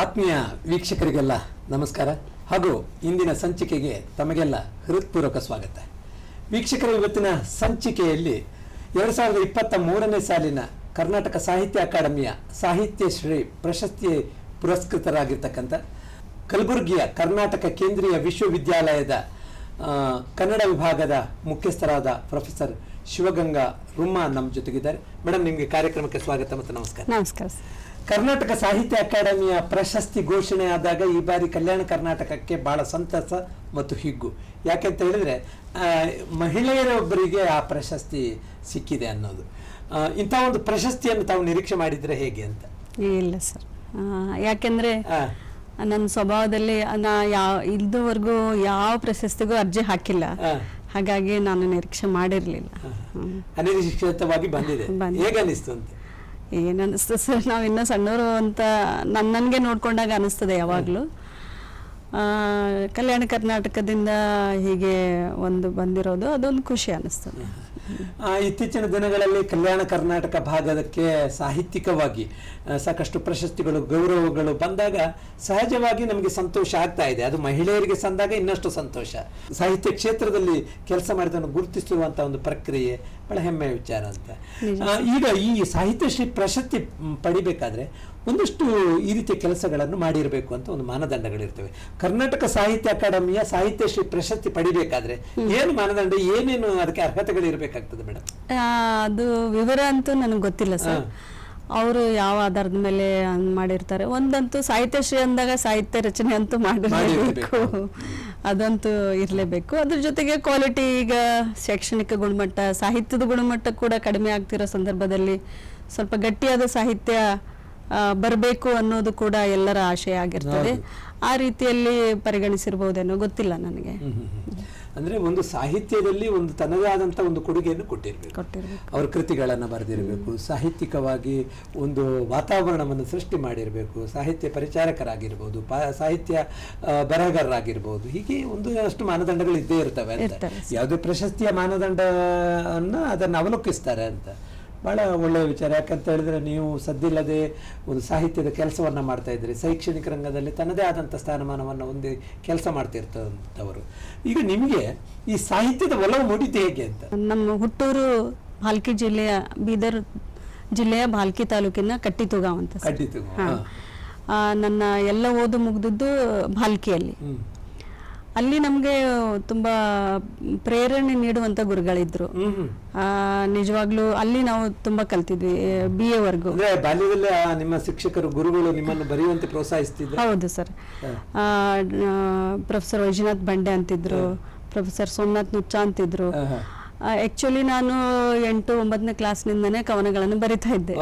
ಆತ್ಮೀಯ ವೀಕ್ಷಕರಿಗೆಲ್ಲ ನಮಸ್ಕಾರ. ಹಾಗೂ ಇಂದಿನ ಸಂಚಿಕೆಗೆ ತಮಗೆಲ್ಲ ಹೃತ್ಪೂರ್ವಕ ಸ್ವಾಗತ. ವೀಕ್ಷಕರ ಇವತ್ತಿನ ಸಂಚಿಕೆಯಲ್ಲಿ ಎರಡು ಸಾವಿರದ ಇಪ್ಪತ್ತ ಮೂರನೇ ಸಾಲಿನ ಕರ್ನಾಟಕ ಸಾಹಿತ್ಯ ಅಕಾಡೆಮಿಯ ಸಾಹಿತ್ಯ ಶ್ರೀ ಪ್ರಶಸ್ತಿ ಪುರಸ್ಕೃತರಾಗಿರ್ತಕ್ಕಂಥ ಕಲಬುರಗಿಯ ಕರ್ನಾಟಕ ಕೇಂದ್ರೀಯ ವಿಶ್ವವಿದ್ಯಾಲಯದ ಕನ್ನಡ ವಿಭಾಗದ ಮುಖ್ಯಸ್ಥರಾದ ಪ್ರೊಫೆಸರ್ ಶಿವಗಂಗಾ ರುಮ್ಮ ನಮ್ಮ ಜೊತೆಗಿದ್ದಾರೆ. ಮೇಡಮ್ ನಿಮಗೆ ಕಾರ್ಯಕ್ರಮಕ್ಕೆ ಸ್ವಾಗತ ಮತ್ತು ನಮಸ್ಕಾರ. ನಮಸ್ಕಾರ. ಕರ್ನಾಟಕ ಸಾಹಿತ್ಯ ಅಕಾಡೆಮಿಯ ಪ್ರಶಸ್ತಿ ಘೋಷಣೆ ಆದಾಗ ಈ ಬಾರಿ ಕಲ್ಯಾಣ ಕರ್ನಾಟಕಕ್ಕೆ ಬಹಳ ಸಂತಸ ಮತ್ತು ಹಿಗ್ಗು. ಯಾಕೆಂತ ಹೇಳಿದ್ರೆ ಮಹಿಳೆಯರೊಬ್ಬರಿಗೆ ಆ ಪ್ರಶಸ್ತಿ ಸಿಕ್ಕಿದೆ ಅನ್ನೋದು. ಇಂಥ ಒಂದು ಪ್ರಶಸ್ತಿಯನ್ನು ತಾವು ನಿರೀಕ್ಷೆ ಮಾಡಿದರೆ ಹೇಗೆ ಅಂತ? ಇಲ್ಲ ಸರ್. ಯಾಕೆಂದರೆ ನನ್ನ ಸ್ವಭಾವದಲ್ಲಿ ನಾ ಯಾವ ಇದುವರೆಗೂ ಯಾವ ಪ್ರಶಸ್ತಿಗೂ ಅರ್ಜಿ ಹಾಕಿಲ್ಲ. ಹಾಗಾಗಿ ನಾನು ನಿರೀಕ್ಷೆ ಮಾಡಿರಲಿಲ್ಲ. ಅನಿರೀಕ್ಷಿತವಾಗಿ ಬಂದಿದೆ. ಬಂದಿದೆ. ಹೇಗೆ ಅನಿಸ್ತು ಅಂತ? ಏನು ಅನಿಸ್ತದೆ? ಸರ್ ನಾವು ಇನ್ನೂ ಸಣ್ಣವರು ಅಂತ ನನ್ನ ನನಗೆ ನೋಡ್ಕೊಂಡಾಗ ಅನಿಸ್ತದೆ ಯಾವಾಗಲೂ. ಕಲ್ಯಾಣ ಕರ್ನಾಟಕದಿಂದ ಹೀಗೆ ಒಂದು ಬಂದಿರೋದು, ಅದೊಂದು ಖುಷಿ ಅನಿಸ್ತದೆ. ಇತ್ತೀಚಿನ ದಿನಗಳಲ್ಲಿ ಕಲ್ಯಾಣ ಕರ್ನಾಟಕ ಭಾಗದಕ್ಕೆ ಸಾಹಿತ್ಯಿಕವಾಗಿ ಸಾಕಷ್ಟು ಪ್ರಶಸ್ತಿಗಳು, ಗೌರವಗಳು ಬಂದಾಗ ಸಹಜವಾಗಿ ನಮಗೆ ಸಂತೋಷ ಆಗ್ತಾ ಇದೆ. ಅದು ಮಹಿಳೆಯರಿಗೆ ಸಂದಾಗ ಇನ್ನಷ್ಟು ಸಂತೋಷ. ಸಾಹಿತ್ಯ ಕ್ಷೇತ್ರದಲ್ಲಿ ಕೆಲಸ ಮಾಡಿದನ್ನು ಗುರುತಿಸುವಂತ ಒಂದು ಪ್ರಕ್ರಿಯೆ ಬಹಳ ಹೆಮ್ಮೆಯ ವಿಚಾರ ಅಂತ. ಈಗ ಈ ಸಾಹಿತ್ಯ ಶ್ರೀ ಪ್ರಶಸ್ತಿ ಪಡಿಬೇಕಾದ್ರೆ ಒಂದಷ್ಟು ಈ ರೀತಿಯ ಕೆಲಸಗಳನ್ನು ಮಾಡಿರಬೇಕು ಅಂತ ಒಂದು ಮಾನದಂಡಗಳಿರ್ತವೆ. ಕರ್ನಾಟಕ ಸಾಹಿತ್ಯ ಅಕಾಡೆಮಿಯ ಸಾಹಿತ್ಯ ಶ್ರೀ ಪ್ರಶಸ್ತಿ ಪಡಿಬೇಕಾದ್ರೆ ಏನು ಮಾನದಂಡ ಏನೇನು ಅದಕ್ಕೆ ಅರ್ಹತೆಗಳು ಇರಬೇಕಾಗ್ತದೆ ಮೇಡಮ್ ಅದು ವಿವರ ಅಂತೂ ನನಗೆ ಗೊತ್ತಿಲ್ಲ ಸರ್. ಅವರು ಯಾವ ಆಧಾರದ ಮೇಲೆ ಹಂಗ್ ಮಾಡಿರ್ತಾರೆ? ಒಂದಂತೂ ಸಾಹಿತ್ಯ ಶ್ರೀ ಅಂದಾಗ ಸಾಹಿತ್ಯ ರಚನೆ ಅಂತೂ ಮಾಡಿರಬೇಕು ಅದಂತೂ ಇರಲೇಬೇಕು. ಅದ್ರ ಜೊತೆಗೆ ಕ್ವಾಲಿಟಿ ಈಗ ಶೈಕ್ಷಣಿಕ ಗುಣಮಟ್ಟ ಸಾಹಿತ್ಯದ ಗುಣಮಟ್ಟ ಕೂಡ ಕಡಿಮೆ ಆಗ್ತಿರೋ ಸಂದರ್ಭದಲ್ಲಿ ಸ್ವಲ್ಪ ಗಟ್ಟಿಯಾದ ಸಾಹಿತ್ಯ ಬರಬೇಕು ಅನ್ನೋದು ಕೂಡ ಎಲ್ಲರ ಆಶಯ ಆಗಿರ್ತದೆ. ಆ ರೀತಿಯಲ್ಲಿ ಪರಿಗಣಿಸಿರ್ಬೋದೇನೋ ಗೊತ್ತಿಲ್ಲ ನನಗೆ. ಅಂದ್ರೆ ಒಂದು ಸಾಹಿತ್ಯದಲ್ಲಿ ಒಂದು ತನ್ನದೇ ಆದಂಥ ಒಂದು ಕೊಡುಗೆಯನ್ನು ಕೊಟ್ಟಿರಬೇಕು. ಅವ್ರ ಕೃತಿಗಳನ್ನು ಬರೆದಿರಬೇಕು. ಸಾಹಿತ್ಯಿಕವಾಗಿ ಒಂದು ವಾತಾವರಣವನ್ನು ಸೃಷ್ಟಿ ಮಾಡಿರಬೇಕು. ಸಾಹಿತ್ಯ ಪರಿಚಾರಕರಾಗಿರ್ಬೋದು ಪಾ ಸಾಹಿತ್ಯ ಬರಹಗಾರರಾಗಿರ್ಬೋದು. ಹೀಗೆ ಒಂದು ಅಷ್ಟು ಮಾನದಂಡಗಳು ಇದ್ದೇ ಇರ್ತವೆ ಅಂತ. ಯಾವುದೇ ಪ್ರಶಸ್ತಿಯ ಮಾನದಂಡವನ್ನು ಅದನ್ನು ಅವಲೋಕಿಸ್ತಾರೆ ಅಂತ. ಬಹಳ ಒಳ್ಳೆಯ ವಿಚಾರ. ಯಾಕಂತ ಹೇಳಿದ್ರೆ ನೀವು ಸದ್ದಿಲ್ಲದೆ ಒಂದು ಸಾಹಿತ್ಯದ ಕೆಲಸವನ್ನ ಮಾಡ್ತಾ ಇದ್ರಿ ಶೈಕ್ಷಣಿಕ ರಂಗದಲ್ಲಿ ತನ್ನದೇ ಆದಂಥ ಸ್ಥಾನಮಾನವನ್ನು ಹೊಂದಿ ಕೆಲಸ ಮಾಡ್ತಿರ್ತಂಥವರು ಈಗ ನಿಮಗೆ ಈ ಸಾಹಿತ್ಯದ ಒಲವು ಮೂಡಿದ್ದು ಹೇಗೆ ಅಂತ? ನಮ್ಮ ಹುಟ್ಟೂರು ಭಾಲ್ಕಿ ಜಿಲ್ಲೆಯ ಬೀದರ್ ಜಿಲ್ಲೆಯ ಭಾಲ್ಕಿ ತಾಲೂಕಿನ ಕಟ್ಟಿತುಗಾಂವ್ ಅಂತ. ಆ, ನನ್ನ ಎಲ್ಲ ಓದು ಮುಗಿದದ್ದು ಭಾಲ್ಕಿಯಲ್ಲಿ. ಅಲ್ಲಿ ನಮಗೆ ತುಂಬಾ ಪ್ರೇರಣೆ ನೀಡುವಂತ ಗುರುಗಳಿದ್ರು. ಆ, ನಿಜವಾಗ್ಲೂ ಅಲ್ಲಿ ನಾವು ತುಂಬಾ ಕಲ್ತಿದ್ವಿ ಬಿ ಎ ಅಂದ್ರೆ ಬಾಲ್ಯದಲ್ಲಿ ಆ ನಿಮ್ಮ ಶಿಕ್ಷಕರು ಗುರುಗಳು ನಿಮ್ಮನ್ನು ಬರೆಯುವಂತೆ ಪ್ರೋತ್ಸಾಹಿಸ್ತಿದ್ರು? ಹೌದು ಸರ್. ಪ್ರೊಫೆಸರ್ ವೈಜನಾಥ್ ಬಂಡೆ ಅಂತಿದ್ರು ಪ್ರೊಫೆಸರ್ ಸೋಮನಾಥ್ ನುಚ್ಚ ಅಂತಿದ್ರು. ಆಕ್ಚುಲಿ ನಾನು ಎಂಟು ಒಂಬತ್ತನೇ ಕ್ಲಾಸ್ನಿಂದನೇ ಕವನಗಳನ್ನು ಬರಿತಾ ಇದ್ದೆ.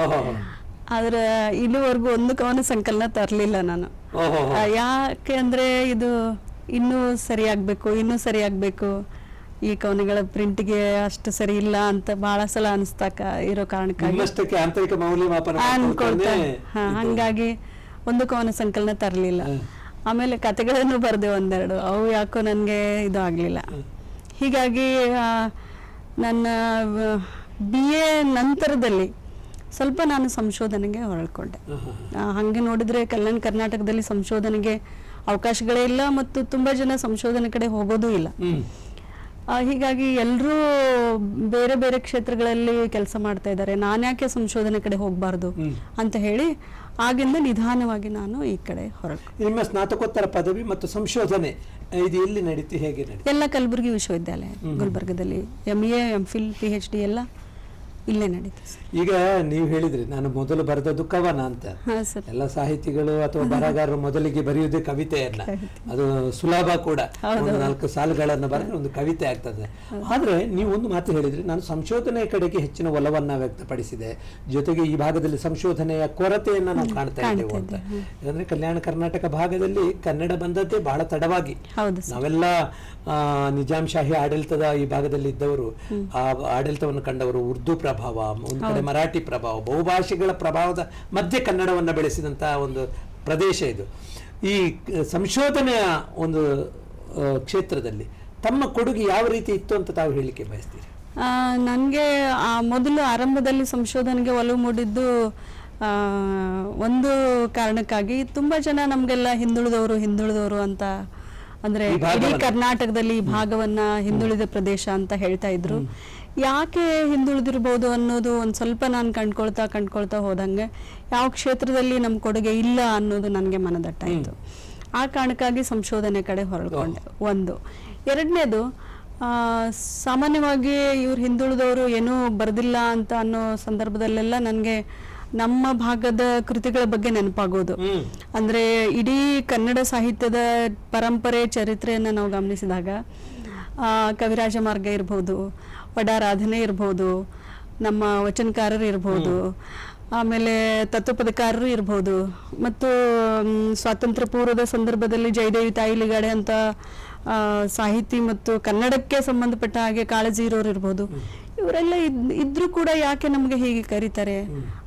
ಆದ್ರೆ ಇಲ್ಲಿವರೆಗೂ ಒಂದು ಕವನ ಸಂಕಲನ ತರಲಿಲ್ಲ ನಾನು. ಯಾಕೆ ಅಂದ್ರೆ ಇದು ಇನ್ನೂ ಸರಿಯಾಗಬೇಕು ಇನ್ನೂ ಸರಿಯಾಗಬೇಕು ಈ ಕವನಗಳ ಪ್ರಿಂಟ್ಗೆ ಅಷ್ಟು ಸರಿ ಇಲ್ಲ ಅಂತ ಬಹಳ ಸಲ ಅನಿಸ್ತಾಕ ಇರೋ ಕಾರಣಕ್ಕಾಗಿ. ಆಂತರಿಕ ಮೌಲ್ಯಮಾಪನ ಅನ್ಕೊಳ್ತಾ. ಹಂಗಾಗಿ ಒಂದು ಕವನ ಸಂಕಲನ ತರಲಿಲ್ಲ. ಆಮೇಲೆ ಕತೆಗಳನ್ನು ಬರೆದೆ ಒಂದೆರಡು. ಅವು ಯಾಕೋ ನನಗೆ ಇದು ಆಗಲಿಲ್ಲ. ಹೀಗಾಗಿ ನನ್ನ ಬಿ ಎ ನಂತರದಲ್ಲಿ ಸ್ವಲ್ಪ ನಾನು ಸಂಶೋಧನೆಗೆ ಹೊರಳ್ಕೊಂಡೆ. ಹಂಗೆ ನೋಡಿದ್ರೆ ಕಲ್ಯಾಣ ಕರ್ನಾಟಕದಲ್ಲಿ ಸಂಶೋಧನೆಗೆ ಅವಕಾಶಗಳೇ ಇಲ್ಲ ಮತ್ತು ತುಂಬಾ ಜನ ಸಂಶೋಧನೆ ಕಡೆ ಹೋಗೋದೂ ಇಲ್ಲ. ಹೀಗಾಗಿ ಎಲ್ಲರೂ ಬೇರೆ ಬೇರೆ ಕ್ಷೇತ್ರಗಳಲ್ಲಿ ಕೆಲಸ ಮಾಡ್ತಾ ಇದ್ದಾರೆ. ನಾನು ಯಾಕೆ ಸಂಶೋಧನೆ ಕಡೆ ಹೋಗಬಾರ್ದು ಅಂತ ಹೇಳಿ ಆಗಿಂದ ನಿಧಾನವಾಗಿ ನಾನು ಈ ಕಡೆ ಹೊರಟು ನಿಮ್ಮ ಸ್ನಾತಕೋತ್ತರ ಪದವಿ ಮತ್ತು ಸಂಶೋಧನೆ ಇದು ಎಲ್ಲಿ ನಡೀತಿ ಹೇಗೆ ಎಲ್ಲ ಕಲಬುರಗಿ ವಿಶ್ವವಿದ್ಯಾಲಯ ಗುಲ್ಬರ್ಗದಲ್ಲಿ M A M Phil P H D ಎಲ್ಲ ಇಲ್ಲೇ ನಡೀತು ಈಗ ನೀವು ಹೇಳಿದ್ರಿ ನಾನು ಮೊದಲು ಬರೆದದ್ದು ಕವನ ಅಂತ. ಎಲ್ಲ ಸಾಹಿತಿಗಳು ಅಥವಾ ಬರಹಗಾರರು ಮೊದಲಿಗೆ ಬರೆಯುವುದೇ ಅಲ್ಲ ಅದು ಸುಲಭ ಕೂಡ. ಒಂದು ನಾಲ್ಕು ಸಾಲುಗಳನ್ನು ಬರೆದ್ರೆ ಒಂದು ಕವಿತೆ ಆಗ್ತದೆ. ಆದ್ರೆ ನೀವು ಒಂದು ಮಾತು ಹೇಳಿದ್ರಿ ನಾನು ಸಂಶೋಧನೆ ಕಡೆಗೆ ಹೆಚ್ಚಿನ ಒಲವನ್ನ ವ್ಯಕ್ತಪಡಿಸಿದೆ. ಜೊತೆಗೆ ಈ ಭಾಗದಲ್ಲಿ ಸಂಶೋಧನೆಯ ಕೊರತೆಯನ್ನ ನಾವು ಕಾಣ್ತಾ ಇದ್ದೇವೆ ಅಂತ. ಯಾಕಂದ್ರೆ ಕಲ್ಯಾಣ ಕರ್ನಾಟಕ ಭಾಗದಲ್ಲಿ ಕನ್ನಡ ಬಂದದ್ದೇ ಬಹಳ ತಡವಾಗಿ. ನಾವೆಲ್ಲ ಆ, ನಿಜಾಂಶಾಹಿ ಆಡಳಿತದ ಈ ಭಾಗದಲ್ಲಿ ಇದ್ದವರು ಆ ಆಡಳಿತವನ್ನು ಕಂಡವರು ಉರ್ದು ಪ್ರಭಾವ ಒಂದು ಕಡೆ ಮರಾಠಿ ಪ್ರಭಾವ ಬಹುಭಾಷೆಗಳ ಪ್ರಭಾವದ ಮಧ್ಯೆ ಕನ್ನಡವನ್ನು ಬೆಳೆಸಿದಂತಹ ಒಂದು ಪ್ರದೇಶ ಇದು. ಈ ಸಂಶೋಧನೆಯ ಒಂದು ಕ್ಷೇತ್ರದಲ್ಲಿ ತಮ್ಮ ಕೊಡುಗೆ ಯಾವ ರೀತಿ ಇತ್ತು ಅಂತ ತಾವು ಹೇಳಲಿಕ್ಕೆ ಬಯಸ್ತೀರಿ? ನನಗೆ ಮೊದಲು ಆರಂಭದಲ್ಲಿ ಸಂಶೋಧನೆಗೆ ಒಲವು ಮೂಡಿದ್ದು ಒಂದು ಕಾರಣಕ್ಕಾಗಿ ತುಂಬ ಜನ ನಮಗೆಲ್ಲ ಹಿಂದುಳಿದವರು ಹಿಂದುಳಿದವರು ಅಂತ ಅಂದ್ರೆ ಇಡೀ ಕರ್ನಾಟಕದಲ್ಲಿ ಈ ಭಾಗವನ್ನ ಹಿಂದುಳಿದ ಪ್ರದೇಶ ಅಂತ ಹೇಳ್ತಾ ಇದ್ರು. ಯಾಕೆ ಹಿಂದುಳಿದಿರ್ಬೋದು ಅನ್ನೋದು ಒಂದು ಸ್ವಲ್ಪ ನಾನು ಕಂಡ್ಕೊಳ್ತಾ ಕಂಡ್ಕೊಳ್ತಾ ಹೋದಂಗೆ ಯಾವ ಕ್ಷೇತ್ರದಲ್ಲಿ ನಮ್ಮ ಕೊಡುಗೆ ಇಲ್ಲ ಅನ್ನೋದು ನನಗೆ ಮನದಟ್ಟಾಯಿತು. ಆ ಕಾರಣಕ್ಕಾಗಿ ಸಂಶೋಧನೆ ಕಡೆ ಹೊರಳ್ಕೊಂಡೆ. ಒಂದು. ಎರಡನೇದು ಸಾಮಾನ್ಯವಾಗಿ ಇವ್ರು ಹಿಂದುಳಿದವರು ಏನೂ ಬರೆದಿಲ್ಲ ಅಂತ ಅನ್ನೋ ಸಂದರ್ಭದಲ್ಲೆಲ್ಲ ನನಗೆ ನಮ್ಮ ಭಾಗದ ಕೃತಿಗಳ ಬಗ್ಗೆ ನೆನಪಾಗೋದು. ಅಂದ್ರೆ ಇಡೀ ಕನ್ನಡ ಸಾಹಿತ್ಯದ ಪರಂಪರೆ ಚರಿತ್ರೆಯನ್ನು ನಾವು ಗಮನಿಸಿದಾಗ ಆ, ಕವಿರಾಜ ಮಾರ್ಗ ಇರ್ಬೋದು ವಡಾರಾಧನೆ ಇರ್ಬೋದು ನಮ್ಮ ವಚನಕಾರರು ಇರ್ಬೋದು ಆಮೇಲೆ ತತ್ವಪದಕಾರರು ಇರ್ಬೋದು ಮತ್ತು ಸ್ವಾತಂತ್ರ್ಯ ಪೂರ್ವದ ಸಂದರ್ಭದಲ್ಲಿ ಜಯದೇವಿ ತಾಯಿಲಿಗಾಡೆ ಅಂತ ಆ, ಸಾಹಿತಿ ಮತ್ತು ಕನ್ನಡಕ್ಕೆ ಸಂಬಂಧಪಟ್ಟ ಹಾಗೆ ಕಾಳಜಿ ಇರೋರು ಇರ್ಬೋದು. ಇವರೆಲ್ಲ ಇದ್, ಇದ್ರೂ ಕೂಡ ಯಾಕೆ ನಮಗೆ ಹೀಗೆ ಕರೀತಾರೆ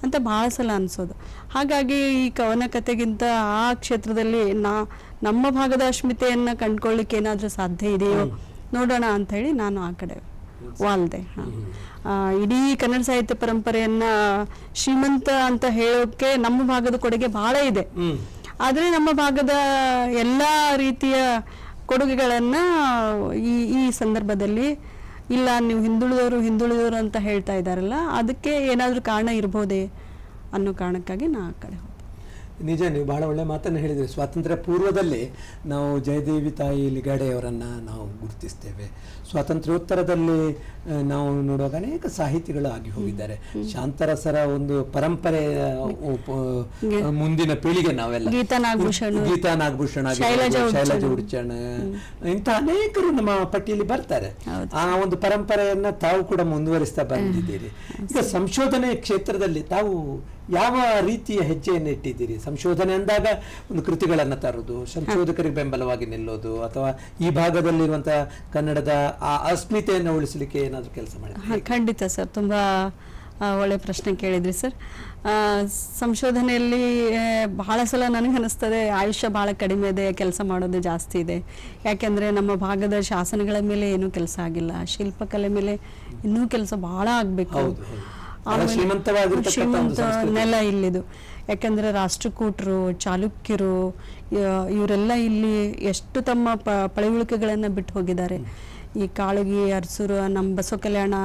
ಅಂತ ಭಾಳ ಸಲ ಅನ್ಸೋದು. ಹಾಗಾಗಿ ಈ ಕವನ ಕಥೆಗಿಂತ ಆ ಕ್ಷೇತ್ರದಲ್ಲಿ ನಾ, ನಮ್ಮ ಭಾಗದ ಅಸ್ಮಿತೆಯನ್ನು ಕಂಡ್ಕೊಳ್ಳಿಕ್ಕೆ ಏನಾದರೂ ಸಾಧ್ಯ ಇದೆಯೋ ನೋಡೋಣ ಅಂತ ಹೇಳಿ ನಾನು ಆ ಕಡೆ ವಾಲ್ದೆ. ಇಡೀ ಕನ್ನಡ ಸಾಹಿತ್ಯ ಪರಂಪರೆಯನ್ನ ಶ್ರೀಮಂತ ಅಂತ ಹೇಳೋಕೆ ನಮ್ಮ ಭಾಗದ ಕೊಡುಗೆ ಬಹಳ ಇದೆ. ಆದ್ರೆ ನಮ್ಮ ಭಾಗದ ಎಲ್ಲಾ ರೀತಿಯ ಕೊಡುಗೆಗಳನ್ನು ಈ ಈ ಸಂದರ್ಭದಲ್ಲಿ ಇಲ್ಲ, ನೀವು ಹಿಂದುಳಿದವರು ಹಿಂದುಳಿದವರು ಅಂತ ಹೇಳ್ತಾ ಇದ್ದಾರಲ್ಲ, ಅದಕ್ಕೆ ಏನಾದರೂ ಕಾರಣ ಇರ್ಬೋದೇ ಅನ್ನೋ ಕಾರಣಕ್ಕಾಗಿ ನಾ ಆ ಕಡೆ ಹೋದೆ ನಿಜ ನೀವು ಬಹಳ ಒಳ್ಳೆ ಮಾತನ್ನು ಹೇಳಿದ್ರಿ. ಸ್ವಾತಂತ್ರ್ಯ ಪೂರ್ವದಲ್ಲಿ ನಾವು ಜಯದೇವಿ ತಾಯಿ ಲಿಗಾಡೆಯವರನ್ನ ನಾವು ಗುರುತಿಸ್ತೇವೆ. ಸ್ವಾತಂತ್ರ್ಯೋತ್ತರದಲ್ಲಿ ನಾವು ನೋಡುವಾಗ ಅನೇಕ ಸಾಹಿತಿಗಳು ಆಗಿ ಹೋಗಿದ್ದಾರೆ. ಶಾಂತರಸರ ಒಂದು ಪರಂಪರೆಯ ಮುಂದಿನ ಪೀಳಿಗೆ ನಾವೆಲ್ಲ. ಗೀತಾ ನಾಗಭೂಷಣ್. ಶೈಲಜಾ ಉಡ್ಚಣ. ಇಂಥ ಅನೇಕರು ನಮ್ಮ ಪಟ್ಟಿಯಲ್ಲಿ ಬರ್ತಾರೆ. ಆ ಒಂದು ಪರಂಪರೆಯನ್ನ ತಾವು ಕೂಡ ಮುಂದುವರಿಸ್ತಾ ಬಂದಿದ್ದೀರಿ. ಈಗ ಸಂಶೋಧನೆ ಕ್ಷೇತ್ರದಲ್ಲಿ ತಾವು ಯಾವ ರೀತಿಯ ಹೆಜ್ಜೆಯನ್ನು ಇಟ್ಟಿದ್ದೀರಿ? ಸಂಶೋಧನೆ ಅಂದಾಗ ಒಂದು ಕೃತಿಗಳನ್ನು ತರೋದು ಸಂಶೋಧಕರಿಗೆ ಬೆಂಬಲವಾಗಿ ನಿಲ್ಲೋದು ಅಥವಾ ಈ ಭಾಗದಲ್ಲಿರುವಂತಹ ಕನ್ನಡದ ಆ ಅಸ್ಮಿತೆಯನ್ನು ಉಳಿಸಲಿಕ್ಕೆ ಏನಾದರೂ ಕೆಲಸ ಮಾಡಿ ಖಂಡಿತ ಸರ್. ತುಂಬ ಒಳ್ಳೆ ಪ್ರಶ್ನೆ ಕೇಳಿದ್ರಿ ಸರ್. ಆ, ಸಂಶೋಧನೆಯಲ್ಲಿ ಬಹಳ ಸಲ ನನಗೆ ಅನಿಸ್ತದೆ ಆಯುಷ್ಯ ಬಹಳ ಕಡಿಮೆ ಇದೆ ಕೆಲಸ ಮಾಡೋದು ಜಾಸ್ತಿ ಇದೆ. ಯಾಕೆಂದರೆ ನಮ್ಮ ಭಾಗದ ಶಾಸನಗಳ ಮೇಲೆ ಏನೂ ಕೆಲಸ ಆಗಿಲ್ಲ. ಶಿಲ್ಪಕಲೆ ಮೇಲೆ ಇನ್ನೂ ಕೆಲಸ ಬಹಳ ಆಗಬೇಕು. ಸಂಸ್ಕೃತಿ. ನೆಲ ಇಲ್ಲಿದು. ಯಾಕಂದ್ರೆ ರಾಷ್ಟ್ರಕೂಟರು ಚಾಲುಕ್ಯರು ಇವರೆಲ್ಲ ಇಲ್ಲಿ ಎಷ್ಟು ತಮ್ಮ ಪ ಪಳವಳಿಕೆಗಳನ್ನು ಬಿಟ್ಟು ಹೋಗಿದ್ದಾರೆ. ಈ ಕಾಳಗಿ ಅರಸೂರು ನಮ್ಮ ಬಸವ ಕಲ್ಯಾಣ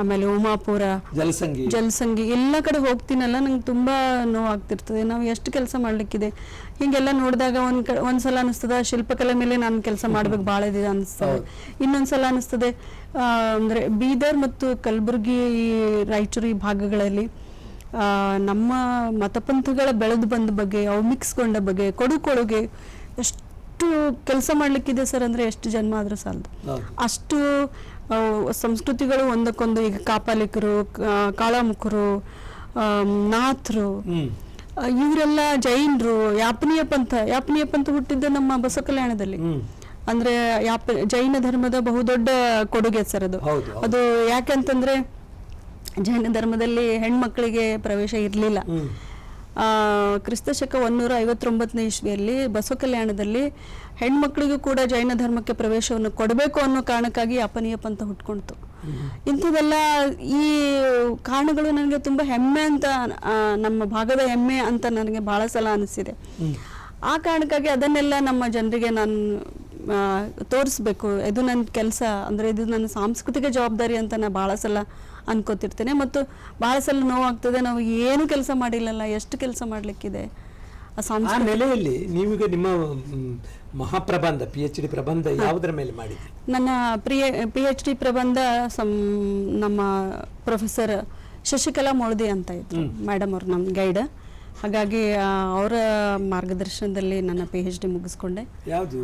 ಆಮೇಲೆ ಉಮಾಪುರ ಜಲಸಂಗಿ. ಜಲಸಂಗಿ ಎಲ್ಲ ಕಡೆ ಹೋಗ್ತೀನಲ್ಲ ನಂಗೆ ತುಂಬಾ ನೋವಾಗ್ತಿರ್ತದೆ. ನಾವು ಎಷ್ಟು ಕೆಲಸ ಮಾಡ್ಲಿಕ್ಕಿದೆ? ಹಿಂಗೆಲ್ಲ ನೋಡಿದಾಗ ಒಂದ್ ಕ ಒಂದ್ಸಲ ಅನಿಸ್ತದ ಶಿಲ್ಪಕಲೆ ಮೇಲೆ ನಾನು ಕೆಲಸ ಮಾಡ್ಬೇಕು ಭಾಳ ಇದೆ ಅನಿಸ್ತದೆ ಇನ್ನೊಂದ್ಸಲ ಅನಿಸ್ತದೆ. ಅಂದ್ರೆ ಬೀದರ್ ಮತ್ತು ಕಲಬುರಗಿ ಈ ರಾಯಚೂರು ಈ ಭಾಗಗಳಲ್ಲಿ ನಮ್ಮ ಮತಪಂಥಗಳ ಬೆಳೆದು ಬಂದ ಬಗ್ಗೆ ಅವು ಮಿಕ್ಸ್ಗೊಂಡ ಬಗ್ಗೆ ಕೊಡು ಕೊಡುಗೆ ಎಷ್ಟು ಕೆಲಸ ಮಾಡಲಿಕ್ಕಿದೆ ಸರ್ ಅಂದ್ರೆ ಎಷ್ಟು ಜನ್ಮ ಆದರೂ ಸಾಲದು. ಅಷ್ಟು ಸಂಸ್ಕೃತಿಗಳು ಒಂದಕ್ಕೊಂದು ಈಗ ಕಾಪಾಲಿಕರು ಕಾಳಾಮುಖರು ನಾಥರು ಇವರೆಲ್ಲ ಜೈನರು ಯಾಪನೀಯ ಪಂಥ ಯಾಪನೀಯ ಪಂಥ ಹುಟ್ಟಿದ್ದ ನಮ್ಮ ಬಸವ ಕಲ್ಯಾಣದಲ್ಲಿ. ಅಂದ್ರೆ ಯಾಪ ಜೈನ ಧರ್ಮದ ಬಹುದೊಡ್ಡ ಕೊಡುಗೆ ಸರ್ ಅದು. ಅದು ಯಾಕೆಂತಂದ್ರೆ ಜೈನ ಧರ್ಮದಲ್ಲಿ ಹೆಣ್ಮಕ್ಳಿಗೆ ಪ್ರವೇಶ ಇರಲಿಲ್ಲ. ಕ್ರಿಸ್ತಶಕ ಕ್ರಿಸ್ತ ಶಕ ಒಂದೂರ ಐವತ್ತೊಂಬತ್ತನೇ ಇಸ್ವಿಯಲ್ಲಿ ಬಸವ ಕಲ್ಯಾಣದಲ್ಲಿ ಹೆಣ್ಮಕ್ಳಿಗೂ ಕೂಡ ಜೈನ ಧರ್ಮಕ್ಕೆ ಪ್ರವೇಶವನ್ನು ಕೊಡಬೇಕು ಅನ್ನೋ ಕಾರಣಕ್ಕಾಗಿ ಅಪನೀಯ ಪಂಥ ಹುಟ್ಕೊಳ್ತು ಇಂಥದೆಲ್ಲ ಈ ಕಾರಣಗಳು ನನಗೆ ತುಂಬ ಹೆಮ್ಮೆ ಅಂತ ನಮ್ಮ ಭಾಗದ ಹೆಮ್ಮೆ ಅಂತ ನನಗೆ ಬಹಳ ಸಲ ಅನಿಸಿದೆ. ಆ ಕಾರಣಕ್ಕಾಗಿ ಅದನ್ನೆಲ್ಲ ನಮ್ಮ ಜನರಿಗೆ ನಾನು ತೋರಿಸ್ಬೇಕು. ಇದು ನನ್ನ ಕೆಲಸ. ಅಂದರೆ ಇದು ನನ್ನ ಸಾಂಸ್ಕೃತಿಕ ಜವಾಬ್ದಾರಿ ಅಂತ ನಾನು ಭಾಳ ಸಲ ಅನ್ಕೋತಿರ್ತೇನೆ. ಮತ್ತು ಭಾಳ ಸಲ ನೋವಾಗ್ತದೆ. ನಾವು ಏನು ಕೆಲಸ ಮಾಡಿಲ್ಲಲ್ಲ ಎಷ್ಟು ಕೆಲಸ ಮಾಡಲಿಕ್ಕಿದೆ? ಆ ನೆಲೆಯಲ್ಲಿ ನೀವೀಗ ನಿಮ್ಮ ಮಹಾಪ್ರಬಂಧ ಪಿ ಎಚ್ ಡಿ ಪ್ರಬಂಧ ಯಾವುದರ ಮೇಲೆ ಮಾಡಿದ್ರಿ? ನನ್ನ ಪ್ರಿಯ ಪಿ ಎಚ್ ಡಿ ಪ್ರಬಂಧ ಸಂ ನಮ್ಮ ಪ್ರೊಫೆಸರ್ ಶಶಿಕಲಾ ಮೊಳದಿ ಅಂತ ಇದ್ರು ಮೇಡಮ್ ಅವ್ರು ನಮ್ಮ ಗೈಡ್. ಹಾಗಾಗಿ ಅವರ ಮಾರ್ಗದರ್ಶನದಲ್ಲಿ ನನ್ನ ಪಿ ಎಚ್ ಡಿ ಮುಗಿಸ್ಕೊಂಡೆ. ಯಾವುದು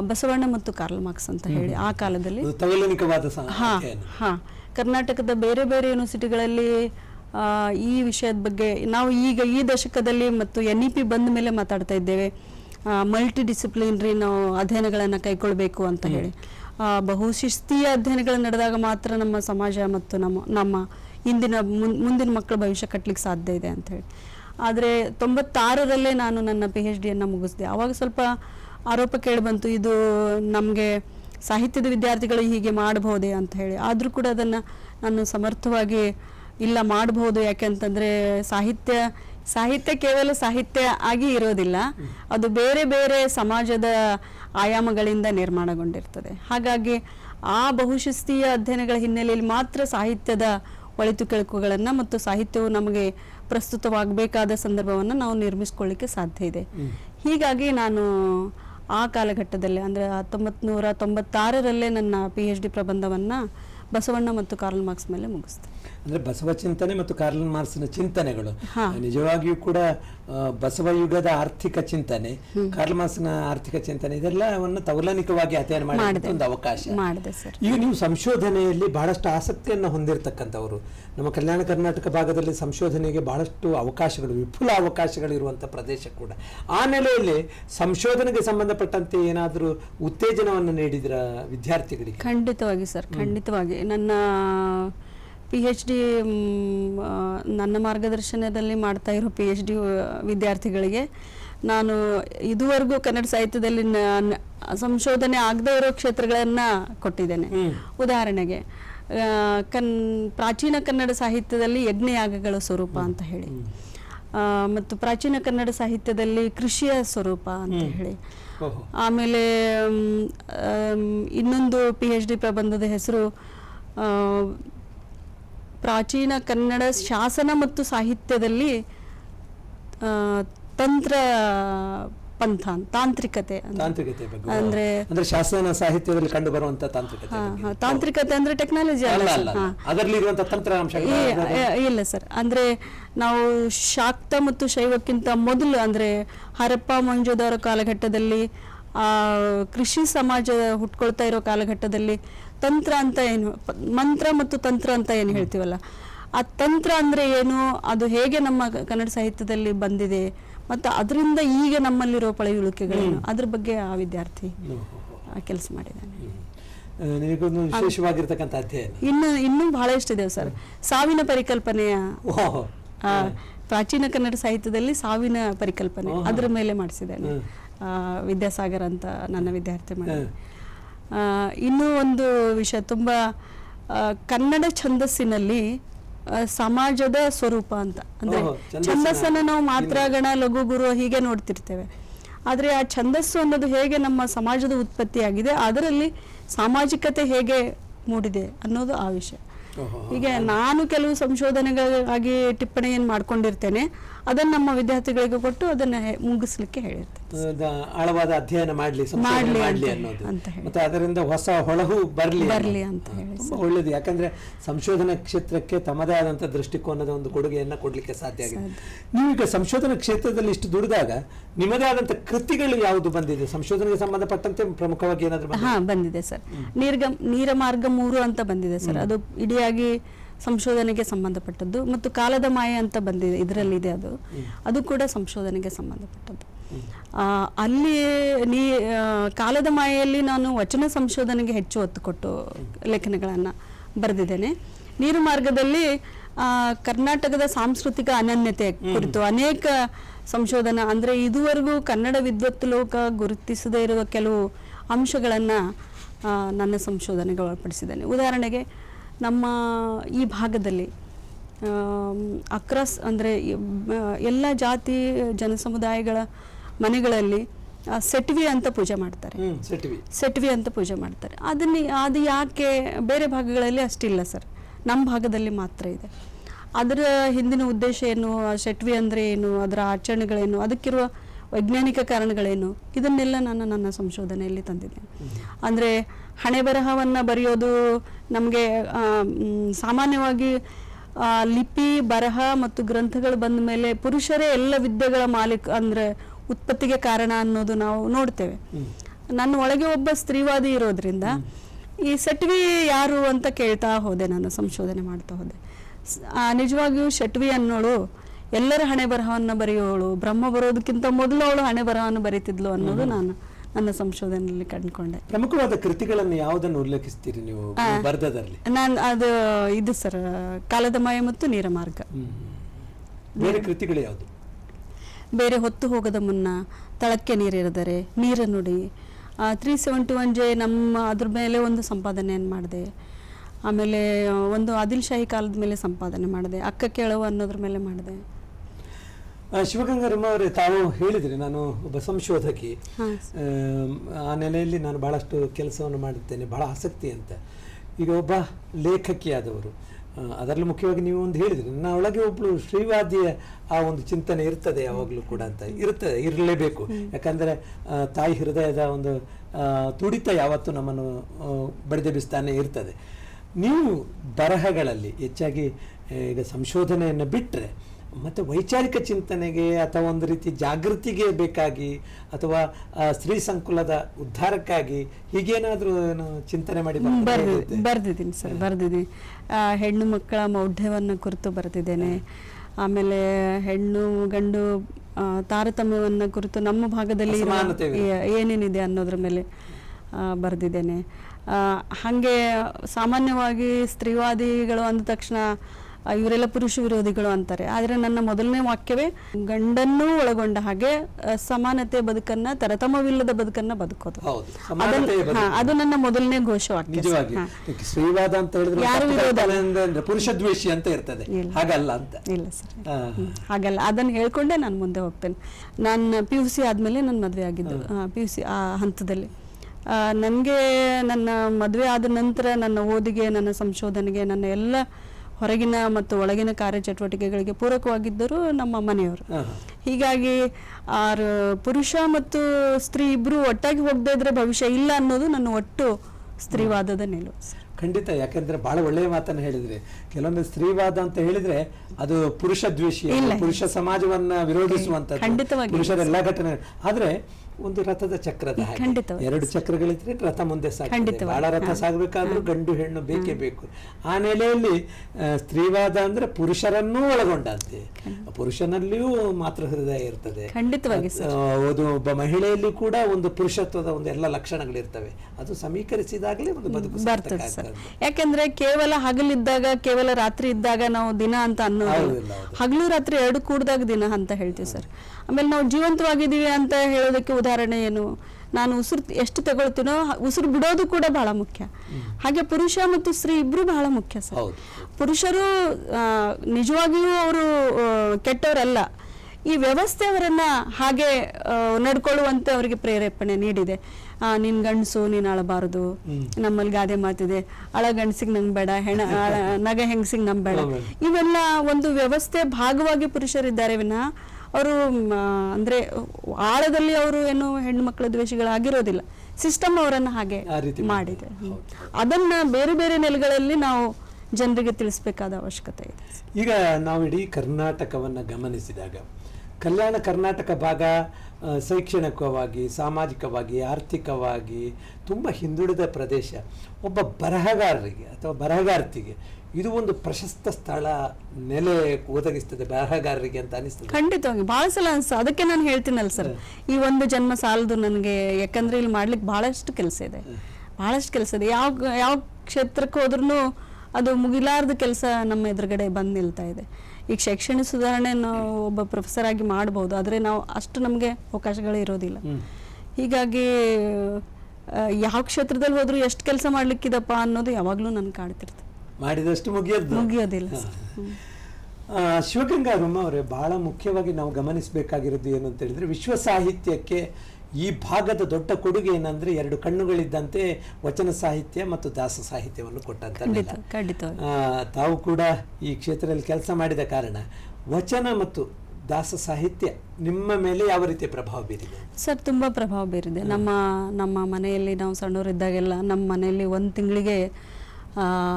ಬಸವಣ್ಣ ಮತ್ತು ಕಾರ್ಲ್ ಮಾರ್ಕ್ಸ್ ಅಂತ ಹೇಳಿ ಆ ಕಾಲದಲ್ಲಿ. ಹಾ ಹಾ. ಕರ್ನಾಟಕದ ಬೇರೆ ಬೇರೆ ಯೂನಿವರ್ಸಿಟಿಗಳಲ್ಲಿ ಈ ವಿಷಯದ ಬಗ್ಗೆ ನಾವು ಈಗ ಈ ದಶಕದಲ್ಲಿ ಮತ್ತು ಎನ್ ಇ ಪಿ ಬಂದ ಮೇಲೆ ಮಾತಾಡ್ತಾ ಇದ್ದೇವೆ. ಮಲ್ಟಿ ಡಿಸಿಪ್ಲಿನರಿ ನಾವು ಅಧ್ಯಯನಗಳನ್ನು ಕೈಗೊಳ್ಳಬೇಕು ಅಂತ ಹೇಳಿ. ಆ, ಬಹು ಶಿಸ್ತೀಯ ಅಧ್ಯಯನಗಳು ನಡೆದಾಗ ಮಾತ್ರ ನಮ್ಮ ಸಮಾಜ ಮತ್ತು ನಮ್ಮ ನಮ್ಮ ಇಂದಿನ ಮುಂದಿನ ಮಕ್ಕಳ ಭವಿಷ್ಯ ಕಟ್ಟಲಿಕ್ಕೆ ಸಾಧ್ಯ ಇದೆ ಅಂತ ಹೇಳಿ. ಆದರೆ ತೊಂಬತ್ತಾರರಲ್ಲೇ ನಾನು ನನ್ನ ಪಿ ಎಚ್ ಡಿಯನ್ನು ಮುಗಿಸಿದೆ. ಆವಾಗ ಸ್ವಲ್ಪ ಆರೋಪ ಕೇಳಿಬಂತು ಇದು ನಮಗೆ ಸಾಹಿತ್ಯದ ವಿದ್ಯಾರ್ಥಿಗಳು ಹೀಗೆ ಮಾಡಬಹುದೇ ಅಂತ ಹೇಳಿ. ಆದರೂ ಕೂಡ ಅದನ್ನು ನಾನು ಸಮರ್ಥವಾಗಿ ಇಲ್ಲ ಮಾಡಬಹುದು ಯಾಕೆಂತಂದರೆ ಸಾಹಿತ್ಯ ಸಾಹಿತ್ಯ ಕೇವಲ ಸಾಹಿತ್ಯ ಆಗಿ ಇರೋದಿಲ್ಲ. ಅದು ಬೇರೆ ಬೇರೆ ಸಮಾಜದ ಆಯಾಮಗಳಿಂದ ನಿರ್ಮಾಣಗೊಂಡಿರ್ತದೆ. ಹಾಗಾಗಿ ಆ ಬಹುಶಿಸ್ತೀಯ ಅಧ್ಯಯನಗಳ ಹಿನ್ನೆಲೆಯಲ್ಲಿ ಮಾತ್ರ ಸಾಹಿತ್ಯದ ಒಳಿತು ಕೆಳಕುಗಳನ್ನು ಮತ್ತು ಸಾಹಿತ್ಯವು ನಮಗೆ ಪ್ರಸ್ತುತವಾಗಬೇಕಾದ ಸಂದರ್ಭವನ್ನು ನಾವು ನಿರ್ಮಿಸ್ಕೊಳ್ಳಿಕ್ಕೆ ಸಾಧ್ಯ ಇದೆ. ಹೀಗಾಗಿ ನಾನು ಆ ಕಾಲಘಟ್ಟದಲ್ಲಿ ಅಂದರೆ ಹತ್ತೊಂಬತ್ತು ನೂರ ತೊಂಬತ್ತಾರರಲ್ಲೇ ನನ್ನ ಪಿ ಎಚ್ ಡಿ ಪ್ರಬಂಧವನ್ನು ಬಸವಣ್ಣ ಮತ್ತು ಕಾರ್ಲ್ ಮಾರ್ಕ್ಸ್ ಮೇಲೆ ಮುಗಿಸ್ದೆ. ಅಂದ್ರೆ ಬಸವ ಚಿಂತನೆ ಮತ್ತು ಕಾರ್ಲನ್ ಮಾರ್ಕ್ಸ್ನ ಚಿಂತನೆಗಳು. ನಿಜವಾಗಿಯೂ ಕೂಡ ಬಸವ ಯುಗದ ಆರ್ಥಿಕ ಚಿಂತನೆ ಕಾರ್ಲ್ ಮಾರ್ಕ್ಸ್ನ ಆರ್ಥಿಕ ಚಿಂತನೆ ಇದೆಲ್ಲವನ್ನು ತೌಲನಿಕವಾಗಿ ಅಧ್ಯಯನ ಮಾಡಿ ಒಂದು ಅವಕಾಶ. ಮಾಡಿದೆ ಈಗ ನೀವು ಸಂಶೋಧನೆಯಲ್ಲಿ ಬಹಳಷ್ಟು ಆಸಕ್ತಿಯನ್ನು ಹೊಂದಿರತಕ್ಕಂಥವರು ನಮ್ಮ ಕಲ್ಯಾಣ ಕರ್ನಾಟಕ ಭಾಗದಲ್ಲಿ ಸಂಶೋಧನೆಗೆ ಬಹಳಷ್ಟು ಅವಕಾಶಗಳು ವಿಪುಲ ಅವಕಾಶಗಳು ಇರುವಂತಹ ಪ್ರದೇಶ ಕೂಡ. ಆ ನೆಲೆಯಲ್ಲಿ ಸಂಶೋಧನೆಗೆ ಸಂಬಂಧಪಟ್ಟಂತೆ ಏನಾದರೂ ಉತ್ತೇಜನವನ್ನು ನೀಡಿದ್ರ ವಿದ್ಯಾರ್ಥಿಗಳಿಗೆ? ಖಂಡಿತವಾಗಿ ಸರ್ ಖಂಡಿತವಾಗಿ. ನನ್ನ ಪಿ ಹೆಚ್ ಡಿ ನನ್ನ ಮಾರ್ಗದರ್ಶನದಲ್ಲಿ ಮಾಡ್ತಾ ಇರೋ ಪಿ ಎಚ್ ಡಿ ವಿದ್ಯಾರ್ಥಿಗಳಿಗೆ ನಾನು ಇದುವರೆಗೂ ಕನ್ನಡ ಸಾಹಿತ್ಯದಲ್ಲಿ ಸಂಶೋಧನೆ ಆಗದೆ ಇರೋ ಕ್ಷೇತ್ರಗಳನ್ನು ಕೊಟ್ಟಿದ್ದೇನೆ. ಉದಾಹರಣೆಗೆ ಕನ್ ಪ್ರಾಚೀನ ಕನ್ನಡ ಸಾಹಿತ್ಯದಲ್ಲಿ ಯಜ್ಞಯಾಗಗಳ ಸ್ವರೂಪ ಅಂತ ಹೇಳಿ. ಮತ್ತು ಪ್ರಾಚೀನ ಕನ್ನಡ ಸಾಹಿತ್ಯದಲ್ಲಿ ಕೃಷಿಯ ಸ್ವರೂಪ ಅಂತ ಹೇಳಿ. ಆಮೇಲೆ ಇನ್ನೊಂದು ಪಿ ಹೆಚ್ ಡಿ ಪ್ರಬಂಧದ ಹೆಸರು ಪ್ರಾಚೀನ ಕನ್ನಡ ಶಾಸನ ಮತ್ತು ಸಾಹಿತ್ಯದಲ್ಲಿ ತಂತ್ರ ಪಂಥ ತಾಂತ್ರಿಕತೆ ಅಂದ್ರೆ ಅಂದ್ರೆ ಶಾಸನ ಸಾಹಿತ್ಯದಲ್ಲಿ ಕಂಡು ಬರುವಂತ ತಾಂತ್ರಿಕತೆ ತಾಂತ್ರಿಕತೆ ಅಂದ್ರೆ ಟೆಕ್ನಾಲಜಿ ಇಲ್ಲ ಸರ್. ಅಂದ್ರೆ ನಾವು ಶಾಕ್ತ ಮತ್ತು ಶೈವಕ್ಕಿಂತ ಮೊದಲು ಅಂದ್ರೆ ಹರಪ್ಪ ಮಂಜುದವರ ಕಾಲಘಟ್ಟದಲ್ಲಿ ಆ ಕೃಷಿ ಸಮಾಜ ಹುಟ್ಕೊಳ್ತಾ ಇರೋ ಕಾಲಘಟ್ಟದಲ್ಲಿ ತಂತ್ರ ಅಂತ ಏನು ಮಂತ್ರ ಮತ್ತು ತಂತ್ರ ಅಂತ ಏನು ಹೇಳ್ತೀವಲ್ಲ? ಆ ತಂತ್ರ ಅಂದ್ರೆ ಏನು ಅದು ಹೇಗೆ ನಮ್ಮ ಕನ್ನಡ ಸಾಹಿತ್ಯದಲ್ಲಿ ಬಂದಿದೆ ಮತ್ತು ಅದರಿಂದ ಈಗ ನಮ್ಮಲ್ಲಿರೋ ಪಳೆಯುಳಿಕೆಗಳೇನು ಅದ್ರ ಬಗ್ಗೆ ಆ ವಿದ್ಯಾರ್ಥಿ ಕೆಲಸ ಮಾಡಿದ್ದಾನೆ. ಇನ್ನು ಇನ್ನೂ ಬಹಳಷ್ಟು ಇದೆ ಸರ್. ಸಾವಿನ ಪರಿಕಲ್ಪನೆಯ ಪ್ರಾಚೀನ ಕನ್ನಡ ಸಾಹಿತ್ಯದಲ್ಲಿ ಸಾವಿನ ಪರಿಕಲ್ಪನೆ ಅದರ ಮೇಲೆ ಮಾಡಿಸಿದ್ದೇನೆ. ವಿದ್ಯಾಸಾಗರ್ ಅಂತ ನನ್ನ ವಿದ್ಯಾರ್ಥಿ ಮಾಡಿ ಇನ್ನೂ ಒಂದು ವಿಷಯ ತುಂಬ ಕನ್ನಡ ಛಂದಸ್ಸಿನಲ್ಲಿ ಸಮಾಜದ ಸ್ವರೂಪ ಅಂತ. ಅಂದ್ರೆ ಛಂದಸ್ಸನ್ನು ನಾವು ಮಾತ್ರ ಗಣ ಲಘು ಗುರು ಹೀಗೆ ನೋಡ್ತಿರ್ತೇವೆ. ಆದರೆ ಆ ಛಂದಸ್ಸು ಅನ್ನೋದು ಹೇಗೆ ನಮ್ಮ ಸಮಾಜದ ಉತ್ಪತ್ತಿಯಾಗಿದೆ ಅದರಲ್ಲಿ ಸಾಮಾಜಿಕತೆ ಹೇಗೆ ಮೂಡಿದೆ ಅನ್ನೋದು ಆ ವಿಷಯ. ಹೀಗೆ ನಾನು ಕೆಲವು ಸಂಶೋಧನೆಗಾಗಿ ಟಿಪ್ಪಣಿಯನ್ನು ಮಾಡ್ಕೊಂಡಿರ್ತೇನೆ. ಅದನ್ನು ನಮ್ಮ ವಿದ್ಯಾರ್ಥಿಗಳಿಗೆ ಕೊಟ್ಟು ಅದನ್ನು ಮುಗಿಸ್ಲಿಕ್ಕೆ ಹೇಳಿರ್ತದೆ ಆಳವಾದ ಅಧ್ಯಯನ ಮಾಡ್ಲಿ ಮಾಡಲಿ ಅನ್ನೋದು. ಅಂತ ಮತ್ತೆ ಅದರಿಂದ ಹೊಸ ಹೊಳಹು ಬರಲಿ ಬರಲಿ ಅಂತ ಹೇಳಿ ಒಳ್ಳೇದು. ಯಾಕಂದ್ರೆ ಸಂಶೋಧನಾ ಕ್ಷೇತ್ರಕ್ಕೆ ತಮ್ಮದೇ ಆದಂತ ದೃಷ್ಟಿಕೋನದ ಒಂದು ಕೊಡುಗೆಯನ್ನ ಕೊಡ್ಲಿಕ್ಕೆ ಸಾಧ್ಯ ಆಗಿದೆ. ನೀವೀಗ ಸಂಶೋಧನಾ ಕ್ಷೇತ್ರದಲ್ಲಿ ಇಷ್ಟು ದುಡಿದಾಗ ನಿಮ್ಮದೇ ಆದಂತ ಕೃತಿಗಳು ಯಾವುದು ಬಂದಿದೆ? ಸಂಶೋಧನೆಗೆ ಸಂಬಂಧಪಟ್ಟಂತೆ ಪ್ರಮುಖವಾಗಿ ಏನಾದರೂ? ಹಾ ಬಂದಿದೆ ಸರ್. ನೀರ್ಗ ನೀರ ಮಾರ್ಗ ಮೂರು ಅಂತ ಬಂದಿದೆ ಸರ್. ಅದು ಇಡಿಯಾಗಿ ಸಂಶೋಧನೆಗೆ ಸಂಬಂಧಪಟ್ಟದ್ದು ಮತ್ತು ಕಾಲದ ಮಾಯೆ ಅಂತ ಬಂದಿದೆ ಇದರಲ್ಲಿದೆ ಅದು. ಅದು ಕೂಡ ಸಂಶೋಧನೆಗೆ ಸಂಬಂಧಪಟ್ಟದ್ದು. ಅಲ್ಲಿ ನೀ ಕಾಲದ ಮಾಯೆಯಲ್ಲಿ ನಾನು ವಚನ ಸಂಶೋಧನೆಗೆ ಹೆಚ್ಚು ಒತ್ತು ಕೊಟ್ಟು ಲೇಖನಗಳನ್ನು ಬರೆದಿದ್ದೇನೆ. ನೀರು ಮಾರ್ಗದಲ್ಲಿ ಕರ್ನಾಟಕದ ಸಾಂಸ್ಕೃತಿಕ ಅನನ್ಯತೆ ಕುರಿತು ಅನೇಕ ಸಂಶೋಧನಾ ಅಂದರೆ ಇದುವರೆಗೂ ಕನ್ನಡ ವಿದ್ವತ್ ಲೋಕ ಗುರುತಿಸದೇ ಇರುವ ಕೆಲವು ಅಂಶಗಳನ್ನು ನನ್ನ ಸಂಶೋಧನೆಗೆ ಒಳಪಡಿಸಿದ್ದೇನೆ. ಉದಾಹರಣೆಗೆ ನಮ್ಮ ಈ ಭಾಗದಲ್ಲಿ ಅಕ್ರಾಸ್ ಅಂದರೆ ಎಲ್ಲ ಜಾತಿ ಜನಸಮುದಾಯಗಳ ಮನೆಗಳಲ್ಲಿ ಸೆಟ್ವಿ ಅಂತ ಪೂಜೆ ಮಾಡ್ತಾರೆ. ಸೆಟ್ವಿ. ಸೆಟ್ವಿ ಅಂತ ಪೂಜೆ ಮಾಡ್ತಾರೆ. ಅದನ್ನ ಅದು ಯಾಕೆ ಬೇರೆ ಭಾಗಗಳಲ್ಲಿ ಅಷ್ಟಿಲ್ಲ ಸರ್. ನಮ್ಮ ಭಾಗದಲ್ಲಿ ಮಾತ್ರ ಇದೆ. ಅದರ ಹಿಂದಿನ ಉದ್ದೇಶ ಏನು ಸೆಟ್ವಿ ಅಂದರೆ ಏನು ಅದರ ಆಚರಣೆಗಳೇನು ಅದಕ್ಕಿರುವ ವೈಜ್ಞಾನಿಕ ಕಾರಣಗಳೇನು? ಇದನ್ನೆಲ್ಲ ನಾನು ನನ್ನ ಸಂಶೋಧನೆಯಲ್ಲಿ ತಂದಿದ್ದೇನೆ ಅಂದರೆ ಹಣೆ ಬರಹವನ್ನು ಬರೆಯೋದು ನಮಗೆ ಸಾಮಾನ್ಯವಾಗಿ ಲಿಪಿ, ಬರಹ ಮತ್ತು ಗ್ರಂಥಗಳು ಬಂದ ಮೇಲೆ ಪುರುಷರೇ ಎಲ್ಲ ವಿದ್ಯೆಗಳ ಮಾಲೀಕ, ಅಂದರೆ ಉತ್ಪತ್ತಿಗೆ ಕಾರಣ ಅನ್ನೋದು ನಾವು ನೋಡ್ತೇವೆ. ನನ್ನ ಒಳಗೆ ಒಬ್ಬ ಸ್ತ್ರೀವಾದಿ ಇರೋದ್ರಿಂದ ಈ ಸೆಟ್ವಿ ಯಾರು ಅಂತ ಕೇಳ್ತಾ ಹೋದೆ, ನಾನು ಸಂಶೋಧನೆ ಮಾಡ್ತಾ ಹೋದೆ. ನಿಜವಾಗಿಯೂ ಶೆಟ್ವಿ ಅನ್ನೋಳು ಎಲ್ಲರ ಹಣೆ ಬರಹವನ್ನು ಬರೆಯೋಳು ಬ್ರಹ್ಮ ಬರೋದಕ್ಕಿಂತ ಮೊದಲು ಅವಳು ಹಣೆ ಬರಹವನ್ನು ಬರೀತಿದ್ಲು ಅನ್ನೋದು ನಾನು ನನ್ನ ಸಂಶೋಧನೆಯಲ್ಲಿ ಕಂಡುಕೊಂಡೆ. ಪ್ರಮುಖವಾದ ಕೃತಿಗಳನ್ನು ಯಾವುದನ್ನು ಉಲ್ಲೇಖಿಸ್ತೀರಿ ನೀವು ಬರ್ದದಲ್ಲಿ ನಾನು ಅದು ಇದು ಸರ್ ಕಾಲದ ಮಾಯ ಮತ್ತು ನೀರ ಮಾರ್ಗ. ಬೇರೆ ಕೃತಿಗಳು ಯಾವುದು? ಬೇರೆ ಹೊತ್ತು ಹೋಗದ ಮುನ್ನ ತಳಕ್ಕೆ ನೀರಿರದರೆ ನೀರ ನುಡಿ. ತ್ರೀ ಸೆವೆಂಟಿ ಒನ್ ಜೆ ನಮ್ಮ ಅದ್ರ ಮೇಲೆ ಒಂದು ಸಂಪಾದನೆಯನ್ನು ಮಾಡಿದೆ. ಆಮೇಲೆ ಒಂದು ಆದಿಲ್ ಶಾಹಿ ಕಾಲದ ಮೇಲೆ ಸಂಪಾದನೆ ಮಾಡಿದೆ. ಅಕ್ಕ ಕೇಳವ ಅನ್ನೋದ್ರ ಮೇಲೆ ಮಾಡಿದೆ. ಶಿವಗಂಗಾರಮ್ಮ ಅವರೇ ತಾವು ಹೇಳಿದ್ರಿ ನಾನು ಒಬ್ಬ ಸಂಶೋಧಕಿ. ಆ ನೆಲೆಯಲ್ಲಿ ನಾನು ಬಹಳಷ್ಟು ಕೆಲಸವನ್ನು ಮಾಡುತ್ತೇನೆ ಬಹಳ ಆಸಕ್ತಿ ಅಂತ. ಈಗ ಒಬ್ಬ ಲೇಖಕಿಯಾದವರು ಅದರಲ್ಲಿ ಮುಖ್ಯವಾಗಿ ನೀವು ಒಂದು ಹೇಳಿದ್ರಿ ನನ್ನ ಒಳಗೆ ಒಬ್ಳು ಶ್ರೀವಾದಿಯ ಆ ಒಂದು ಚಿಂತನೆ ಇರ್ತದೆ ಯಾವಾಗಲೂ ಕೂಡ ಅಂತ. ಇರ್ತದೆ ಇರಲೇಬೇಕು. ಯಾಕಂದರೆ ತಾಯಿ ಹೃದಯದ ಒಂದು ತುಡಿತ ಯಾವತ್ತೂ ನಮ್ಮನ್ನು ಆ, ಬಡಿದೆಬ್ಬಿಸ್ತಾನೆ ಇರ್ತದೆ. ನೀವು ಬರಹಗಳಲ್ಲಿ ಹೆಚ್ಚಾಗಿ ಈಗ ಸಂಶೋಧನೆಯನ್ನು ಬಿಟ್ಟರೆ ಮತ್ತು ವೈಚಾರಿಕ ಚಿಂತನೆಗೆ ಅಥವಾ ಒಂದು ರೀತಿ ಜಾಗೃತಿಗೆ ಬೇಕಾಗಿ ಅಥವಾ ಸ್ತ್ರೀ ಸಂಕುಲದ ಉದ್ಧಾರಕ್ಕಾಗಿ ಹೀಗೇನಾದರೂ ಏನು ಚಿಂತನೆ ಮಾಡಿ ಬರ್ದಿದ್ದೀನಿ ಸರ್ ಬರ್ದಿದ್ದೀನಿ ಆ, ಹೆಣ್ಣು ಮಕ್ಕಳ ಮೌಢ್ಯವನ್ನು ಕುರಿತು ಬರೆದಿದ್ದೇನೆ. ಆಮೇಲೆ ಹೆಣ್ಣು ಗಂಡು ತಾರತಮ್ಯವನ್ನು ಕುರಿತು ನಮ್ಮ ಭಾಗದಲ್ಲಿ ಏನೇನಿದೆ ಅನ್ನೋದ್ರ ಮೇಲೆ ಬರೆದಿದ್ದೇನೆ. ಹಾಗೆ ಸಾಮಾನ್ಯವಾಗಿ ಸ್ತ್ರೀವಾದಿಗಳು ಅಂದ ತಕ್ಷಣ ಇವರೆಲ್ಲ ಪುರುಷ ವಿರೋಧಿಗಳು ಅಂತಾರೆ. ಆದರೆ ನನ್ನ ಮೊದಲನೇ ವಾಕ್ಯವೇ ಗಂಡನ್ನೂ ಒಳಗೊಂಡ ಹಾಗೆ ಸಮಾನತೆ ಬದುಕನ್ನ ತರತಮವಿಲ್ಲದ ಬದುಕನ್ನ ಬದುಕೋದು. ಅದು ನನ್ನ ಮೊದಲನೇ ಘೋಷವಾಕ್ಯ ಸ್ತ್ರೀವಾದ ಅಂತ ಹೇಳಿದ್ರೆ ಯಾರು ವಿರೋಧ ಕಲ್ಪನೆ ಅಂದ್ರೆ- ಅಂದ್ರೆ ಪುರುಷ ದ್ವೇಷಿ ಅಂತ ಇರ್ತದೆ. ಹಾಗಲ್ಲ ಅಂತ. ಇಲ್ಲ ಸರ್. ಹಾಗಲ್ಲ. ಅದನ್ನ ಹೇಳ್ಕೊಂಡೆ ನಾನು ಮುಂದೆ ಹೋಗ್ತೇನೆ. ನಾನು ಪಿ ಯು ಸಿ ಆದಮೇಲೆ ನನ್ನ ಮದುವೆ ಆಗಿದ್ದು. ಪಿ ಯು ಸಿ ಆ ಹಂತದಲ್ಲಿ. ನನಗೆ ನನ್ನ ಮದುವೆ ಆದ ನಂತರ ನನ್ನ ಓದಿಗೆ ನನ್ನ ಸಂಶೋಧನೆಗೆ ನನ್ನ ಎಲ್ಲ ಹೊರಗಿನ ಮತ್ತು ಒಳಗಿನ ಕಾರ್ಯಚಟುವಟಿಕೆಗಳಿಗೆ ಪೂರಕವಾಗಿದ್ದರು ನಮ್ಮ ಮನೆಯವರು ಹೀಗಾಗಿ ಆ ಪುರುಷ ಮತ್ತು ಸ್ತ್ರೀ ಇಬ್ಬರು ಒಟ್ಟಾಗಿ ಹೋಗದೇ ಇದ್ರೆ ಭವಿಷ್ಯ ಇಲ್ಲ ಅನ್ನೋದು ನನ್ನ ಒಟ್ಟು ಸ್ತ್ರೀವಾದದ ನಿಲುವು. ಖಂಡಿತ ಯಾಕಂದ್ರೆ ಬಹಳ ಒಳ್ಳೆಯ ಮಾತನ್ನ ಹೇಳಿದ್ರಿ ಕೆಲವೊಮ್ಮೆ ಸ್ತ್ರೀವಾದ ಅಂತ ಹೇಳಿದ್ರೆ ಅದು ಪುರುಷ ದ್ವೇಷಿ ಇಲ್ಲ. ಪುರುಷ ಸಮಾಜವನ್ನ ವಿರೋಧಿಸುವಂತ ಖಂಡಿತವಾಗಿ. ಪುರುಷರ ಎಲ್ಲಾ ಘಟನೆ ಆದ್ರೆ ಒಂದು ರಥದ ಚಕ್ರದ ಹಾಗೆ. ಎರಡು ಚಕ್ರಗಳಿದ್ರೆ ರಥ ಮುಂದೆ ಸಾಗುತ್ತೆ. ಬಹಳ ರಥ ಸಾಗಬೇಕಾದ್ರೂ ಗಂಡು ಹೆಣ್ಣು ಬೇಕೇ ಬೇಕು. ಆ ನೆಲೆಯಲ್ಲಿ ಸ್ತ್ರೀವಾದ ಅಂದ್ರೆ ಪುರುಷರನ್ನೂ ಒಳಗೊಂಡಂತೆ. ಪುರುಷನಲ್ಲಿಯೂ ಮಾತೃ ಹೃದಯ ಇರ್ತದೆ. ಅದು ಒಬ್ಬ ಮಹಿಳೆಯಲ್ಲಿ ಕೂಡ ಒಂದು ಪುರುಷತ್ವದ ಒಂದು ಎಲ್ಲ ಲಕ್ಷಣಗಳಿರ್ತವೆ. ಅದು ಸಮೀಕರಿಸಿದಾಗಲೇ ಒಂದು ಬದುಕು. ಯಾಕೆಂದ್ರೆ ಕೇವಲ ಹಗಲಿದ್ದಾಗ ಕೇವಲ ರಾತ್ರಿ ಇದ್ದಾಗ ನಾವು ದಿನ ಅಂತ ಅನ್ನೋದು ಹಗಲು ರಾತ್ರಿ ಎರಡು ಕೂಡಿದಾಗ ದಿನ ಅಂತ ಹೇಳ್ತೀವಿ ಸರ್. ಆಮೇಲೆ ನಾವು ಜೀವಂತವಾಗಿದ್ದೀವಿ ಅಂತ ಹೇಳೋದಕ್ಕೆ ಉದಾಹರಣೆ ಏನು? ನಾನು ಉಸಿರು ಎಷ್ಟು ತಗೊಳ್ತೀನೋ ಉಸಿರು ಬಿಡೋದು ಕೂಡ ಬಹಳ ಮುಖ್ಯ. ಹಾಗೆ ಪುರುಷ ಮತ್ತು ಸ್ತ್ರೀ ಇಬ್ರು ಬಹಳ ಮುಖ್ಯ ಸರ್. ಪುರುಷರು ನಿಜವಾಗಿಯೂ ಅವರು ಕೆಟ್ಟವರಲ್ಲ. ಈ ವ್ಯವಸ್ಥೆ ಅವರನ್ನ ಹಾಗೆ ನಡ್ಕೊಳ್ಳುವಂತೆ ಅವರಿಗೆ ಪ್ರೇರೇಪಣೆ ನೀಡಿದೆ. ಆ, ನಿನ್ ಗಂಡಸು ನೀನ್ ಅಳಬಾರದು. ನಮ್ಮಲ್ಲಿ ಗಾದೆ ಮಾತಿದೆ ಅಳ ಗಂಡಸಿಗೆ ನಂಗೆ ಬೇಡ ಹೆಣ ನಗ ಹೆಂಗಸಿಗೆ ನಂಬೇಡ ಬೇಡ. ಇವೆಲ್ಲ ಒಂದು ವ್ಯವಸ್ಥೆ ಭಾಗವಾಗಿ ಪುರುಷರಿದ್ದಾರೆ ವಿನಃ ಅವರು ಅಂದ್ರೆ ಆಳದಲ್ಲಿ ಅವರು ಏನು ಹೆಣ್ಣು ಮಕ್ಕಳ ದ್ವೇಷಗಳಾಗಿರೋದಿಲ್ಲ. ಸಿಸ್ಟಮ್ ಅವರನ್ನು ಹಾಗೆ ಮಾಡಿದೆ. ಅದನ್ನ ಬೇರೆ ಬೇರೆ ನೆಲೆಗಳಲ್ಲಿ ನಾವು ಜನರಿಗೆ ತಿಳಿಸಬೇಕಾದ ಅವಶ್ಯಕತೆ ಇದೆ. ಈಗ ನಾವು ಇಡೀ ಕರ್ನಾಟಕವನ್ನು ಗಮನಿಸಿದಾಗ ಕಲ್ಯಾಣ ಕರ್ನಾಟಕ ಭಾಗ ಶೈಕ್ಷಣಿಕವಾಗಿ ಸಾಮಾಜಿಕವಾಗಿ ಆರ್ಥಿಕವಾಗಿ ತುಂಬ ಹಿಂದುಳಿದ ಪ್ರದೇಶ. ಒಬ್ಬ ಬರಹಗಾರರಿಗೆ ಅಥವಾ ಬರಹಗಾರ್ತಿಗೆ ಇದು ಒಂದು ಪ್ರಶಸ್ತ ಸ್ಥಳ ನೆಲೆ ಒದಗಿಸ್ತದೆ ಬರಹಗಾರರಿಗೆ ಅಂತ ಅನಿಸ್ತದೆ. ಖಂಡಿತವಾಗಿ ಬಹಳ ಸಲ ಅನಿಸ್ತು ಅದಕ್ಕೆ ನಾನು ಹೇಳ್ತೀನಲ್ಲ ಸರ್ ಈ ಒಂದು ಜನ್ಮ ಸಾಲದು ನನಗೆ ಯಾಕಂದ್ರೆ ಇಲ್ಲಿ ಮಾಡ್ಲಿಕ್ಕೆ ಬಹಳಷ್ಟು ಕೆಲಸ ಇದೆ. ಬಹಳಷ್ಟು ಕೆಲಸ ಇದೆ. ಯಾವ ಯಾವ ಕ್ಷೇತ್ರಕ್ಕೆ ಹೋದ್ರೂ ಅದು ಮುಗಿಲಾರ್ದ ಕೆಲಸ ನಮ್ಮ ಎದುರುಗಡೆ ಬಂದು ನಿಲ್ತಾ ಇದೆ. ಈಗ ಶೈಕ್ಷಣಿಕ ಸುಧಾರಣೆ ನಾವು ಒಬ್ಬ ಪ್ರೊಫೆಸರ್ ಆಗಿ ಮಾಡ್ಬೋದು ಆದರೆ ನಾವು ಅಷ್ಟು ನಮಗೆ ಅವಕಾಶಗಳು ಇರೋದಿಲ್ಲ. ಹೀಗಾಗಿ ಯಾವ ಕ್ಷೇತ್ರದಲ್ಲಿ ಹೋದ್ರೂ ಎಷ್ಟು ಕೆಲಸ ಮಾಡ್ಲಿಕ್ಕಿದಪ್ಪ ಅನ್ನೋದು ಯಾವಾಗಲೂ ನನ್ಗೆ ಕಾಡ್ತಿರ್ತದೆ ಮಾಡಿದಷ್ಟು ಮುಗಿಯೋದು. ಮುಗಿಯೋದಿಲ್ಲ. ಶಿವಗಂಗಾ ರಮ್ಮ ಅವರೇ ಬಹಳ ಮುಖ್ಯವಾಗಿ ನಾವು ಗಮನಿಸಬೇಕಾಗಿರೋದು ಏನು ಅಂತ ಹೇಳಿದ್ರೆ ವಿಶ್ವ ಸಾಹಿತ್ಯಕ್ಕೆ ಈ ಭಾಗದ ದೊಡ್ಡ ಕೊಡುಗೆ ಏನಂದ್ರೆ ಎರಡು ಕಣ್ಣುಗಳಿದ್ದಂತೆ ವಚನ ಸಾಹಿತ್ಯ ಮತ್ತು ದಾಸ ಸಾಹಿತ್ಯವನ್ನು ಕೊಟ್ಟಂತ ತಾವು ಕೂಡ ಈ ಕ್ಷೇತ್ರದಲ್ಲಿ ಕೆಲಸ ಮಾಡಿದ ಕಾರಣ ವಚನ ಮತ್ತು ದಾಸ ಸಾಹಿತ್ಯ ನಿಮ್ಮ ಮೇಲೆ ಯಾವ ರೀತಿ ಪ್ರಭಾವ ಬೀರಿದೆ? ಸರ್ ತುಂಬ ಪ್ರಭಾವ ಬೀರಿದೆ. ನಮ್ಮ ನಮ್ಮ ಮನೆಯಲ್ಲಿ ನಾವು ಸಣ್ಣವರಿದ್ದಾಗೆಲ್ಲ ನಮ್ಮ ಮನೆಯಲ್ಲಿ ಒಂದು ತಿಂಗಳಿಗೆ